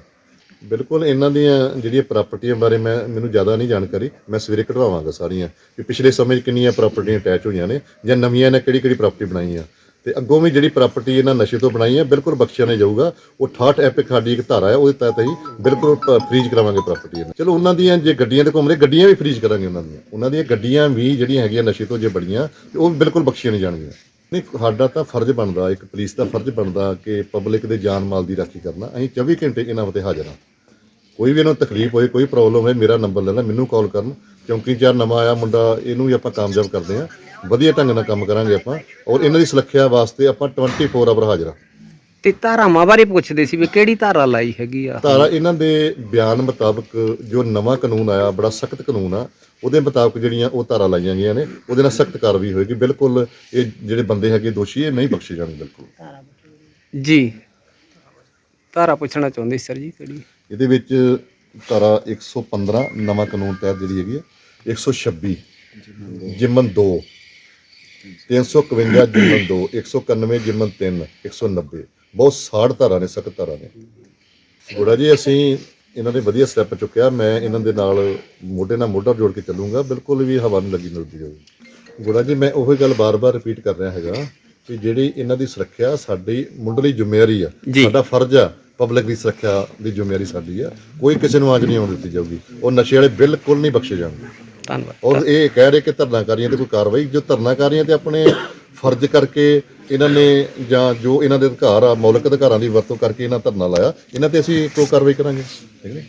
ਬਿਲਕੁਲ, ਇਹਨਾਂ ਦੀਆਂ ਜਿਹੜੀਆਂ ਪ੍ਰਾਪਰਟੀਆਂ ਬਾਰੇ ਮੈਂ, ਮੈਨੂੰ ਜ਼ਿਆਦਾ ਨਹੀਂ ਜਾਣਕਾਰੀ, ਮੈਂ ਸਵੇਰੇ ਕਢਵਾਵਾਂਗਾ ਸਾਰੀਆਂ। ਕਿ ਪਿਛਲੇ ਸਮੇਂ 'ਚ ਕਿੰਨੀਆਂ ਪ੍ਰਾਪਰਟੀਆਂ ਅਟੈਚ ਹੋਈਆਂ ਨੇ, ਜਾਂ ਨਵੀਆਂ ਨੇ ਕਿਹੜੀ ਕਿਹੜੀ ਪ੍ਰਾਪਰਟੀ ਬਣਾਈ ਆ ਤੇ ਅੱਗੋਂ ਵੀ ਜਿਹੜੀ ਪ੍ਰਾਪਰਟੀ ਇਹਨਾਂ ਨਸ਼ੇ ਤੋਂ ਬਣਾਈ ਹੈ, ਬਿਲਕੁਲ ਬਖਸ਼ਿਆ ਨਹੀਂ ਜਾਊਗਾ। ਉਹ 68 ਐਪਿਕ ਸਾਡੀ ਇੱਕ ਧਾਰਾ ਹੈ, ਉਹਦੇ ਤਹਿਤ ਹੀ ਬਿਲਕੁਲ ਫ੍ਰੀਜ ਕਰਾਵਾਂਗੇ ਪ੍ਰਾਪਰਟੀ ਇਹਨਾਂ ਚਲੋ, ਉਹਨਾਂ ਦੀਆਂ ਜੇ ਗੱਡੀਆਂ ਤੇ ਘੁੰਮ ਰਹੇ, ਗੱਡੀਆਂ ਵੀ ਫ੍ਰੀਜ ਕਰਾਂਗੇ ਉਹਨਾਂ ਦੀਆਂ। ਉਹਨਾਂ ਦੀਆਂ ਗੱਡੀਆਂ ਵੀ ਜਿਹੜੀਆਂ ਹੈਗੀਆਂ ਨਸ਼ੇ ਤੋਂ ਜੇ ਬੜੀਆਂ, ਤੇ ਉਹ ਬਿਲਕੁਲ ਬਖਸ਼ੀਆਂ ਨਹੀਂ ਜਾਣਗੀਆਂ। ਨਹੀਂ, ਸਾਡਾ ਤਾਂ ਫਰਜ਼ ਬਣਦਾ, ਇੱਕ ਪੁਲਿਸ ਦਾ ਫਰਜ਼ ਬਣਦਾ ਕਿ ਪਬਲਿਕ ਦੇ ਜਾਨ ਮਾਲ ਦੀ ਰਾਖੀ ਕਰਨਾ। ਅਸੀਂ 24 ਘੰਟੇ ਇਹਨਾਂ ਉੱਤੇ ਹਾਜ਼ਰ ਹਾਂ। ਕੋਈ ਵੀ ਇਹਨੂੰ ਤਕਲੀਫ ਹੋਏ, ਕੋਈ ਪ੍ਰੋਬਲਮ ਹੋਏ, ਮੇਰਾ ਨੰਬਰ ਲੈ ਲੈ, ਮੈਨੂੰ ਕਾਲ ਕਰਨ। ਚੌਂਕੀ ਚਾਰ ਨਵਾਂ ਆਇਆ ਮੁੰਡਾ ਇਹਨੂੰ ਵੀ ਆਪਾਂ ਕਾਮਯਾਬ ਕਰਦੇ ਹਾਂ। ਵਧੀਆ ਢੰਗ ਨਾਲ ਕੰਮ ਕਰਾਂਗੇ ਆਪਾਂ। ਔਰ ਇਹਨਾਂ ਦੀ ਸੁਰੱਖਿਆ ਵਾਸਤੇ ਆਪਾਂ 24 ਆਵਰ ਹਾਜ਼ਰ ਹਾਂ। ਤੇ ਧਾਰਾਵਾਂ ਬਾਰੇ ਪੁੱਛਦੇ ਸੀ ਵੀ ਕਿਹੜੀ ਧਾਰਾ ਲਾਈ ਹੈਗੀ ਆ? ਧਾਰਾ ਇਹਨਾਂ ਦੇ ਬਿਆਨ ਮੁਤਾਬਕ ਜੋ ਨਵਾਂ ਕਾਨੂੰਨ ਆਇਆ ਬੜਾ ਸਖਤ ਕਾਨੂੰਨ ਆ ਉਹਦੇ ਮੁਤਾਬਕ ਜਿਹੜੀਆਂ ਉਹ ਧਾਰਾ ਲਾਈਆਂ ਗਈਆਂ ਨੇ ਉਹਦੇ ਨਾਲ ਸਖਤ ਕਾਰਵਾਈ ਹੋਏਗੀ। ਬਿਲਕੁਲ ਇਹ ਜਿਹੜੇ ਬੰਦੇ ਹੈਗੇ ਦੋਸ਼ੀ ਇਹ ਨਹੀਂ ਬਖਸ਼ੇ ਜਾਣਗੇ ਬਿਲਕੁਲ। ਜੀ। ਧਾਰਾ ਪੁੱਛਣਾ ਚਾਹੁੰਦੇ ਸੀ ਸਰ ਜੀ ਕਿਹੜੀ? ਇਹਦੇ ਵਿੱਚ ਧਾਰਾ 115 ਨਵਾਂ ਕਾਨੂੰਨ ਤਹਿਤ ਜਿਹੜੀ ਹੈਗੀ ਹੈ 126 ਜਿਮਨ 2 351 ਜਿਮਨ 2 191 ਜਿਮਨ 3 190 ਬਹੁਤ ਸਾੜ ਧਾਰਾ ਨੇ ਸਖਤ ਧਾਰਾ ਨੇ। ਗੋੜਾ ਜੀ ਅਸੀਂ ਇਹਨਾਂ ਨੇ ਵਧੀਆ ਸਟੈਪ ਚੁੱਕਿਆ। ਮੈਂ ਇਹਨਾਂ ਦੇ ਨਾਲ ਮੋਢੇ ਨਾਲ ਮੋਢਾ ਜੋੜ ਕੇ ਚੱਲੂੰਗਾ। ਬਿਲਕੁਲ ਵੀ ਹਵਾ ਨਹੀਂ ਲੱਗੀ ਮਿਲਦੀ ਹੋਈ। ਗੋੜਾ ਜੀ ਮੈਂ ਉਹੀ ਗੱਲ ਬਾਰ-ਬਾਰ ਰਿਪੀਟ ਕਰ ਰਿਹਾ ਹੈਗਾ ਕਿ ਜਿਹੜੀ ਇਹਨਾਂ ਦੀ ਸੁਰੱਖਿਆ ਸਾਡੀ ਮੁੱਢਲੀ ਜ਼ਿੰਮੇਵਾਰੀ ਆ ਸਾਡਾ ਫਰਜ਼ ਆ ਪਬਲਿਕ ਦੀ ਸੁਰੱਖਿਆ ਦੀ ਜ਼ਿੰਮੇਵਾਰੀ ਸਾਡੀ ਆ। ਕੋਈ ਕਿਸੇ ਨੂੰ ਆਜ ਨਹੀਂ ਆਉਣ ਦਿੱਤੀ ਜਾਊਗੀ। ਉਹ ਨਸ਼ੇ ਵਾਲੇ ਬਿਲਕੁਲ ਨਹੀਂ ਬਖਸ਼ੇ ਜਾਣਗੇ। ਧੰਨਵਾਦ। ਔਰ ਇਹ ਕਹਿ ਰਹੇ ਕਿ ਧਰਨਾਕਾਰੀਆਂ ਤੇ ਕੋਈ ਕਾਰਵਾਈ, ਜੋ ਧਰਨਾਕਾਰੀਆਂ ਤੇ ਆਪਣੇ ਫਰਜ਼ ਕਰਕੇ ਇਹਨਾਂ ਨੇ ਜਾਂ ਜੋ ਇਹਨਾਂ ਦੇ ਅਧਿਕਾਰ ਆ, ਮੌਲਿਕ ਅਧਿਕਾਰਾਂ ਦੀ ਵਰਤੋਂ ਕਰਕੇ ਇਹਨਾਂ ਧਰਨਾ ਲਾਇਆ, ਇਹਨਾਂ ਤੇ ਅਸੀਂ ਕੋਈ ਕਾਰਵਾਈ ਕਰਾਂਗੇ। ਠੀਕ ਹੈ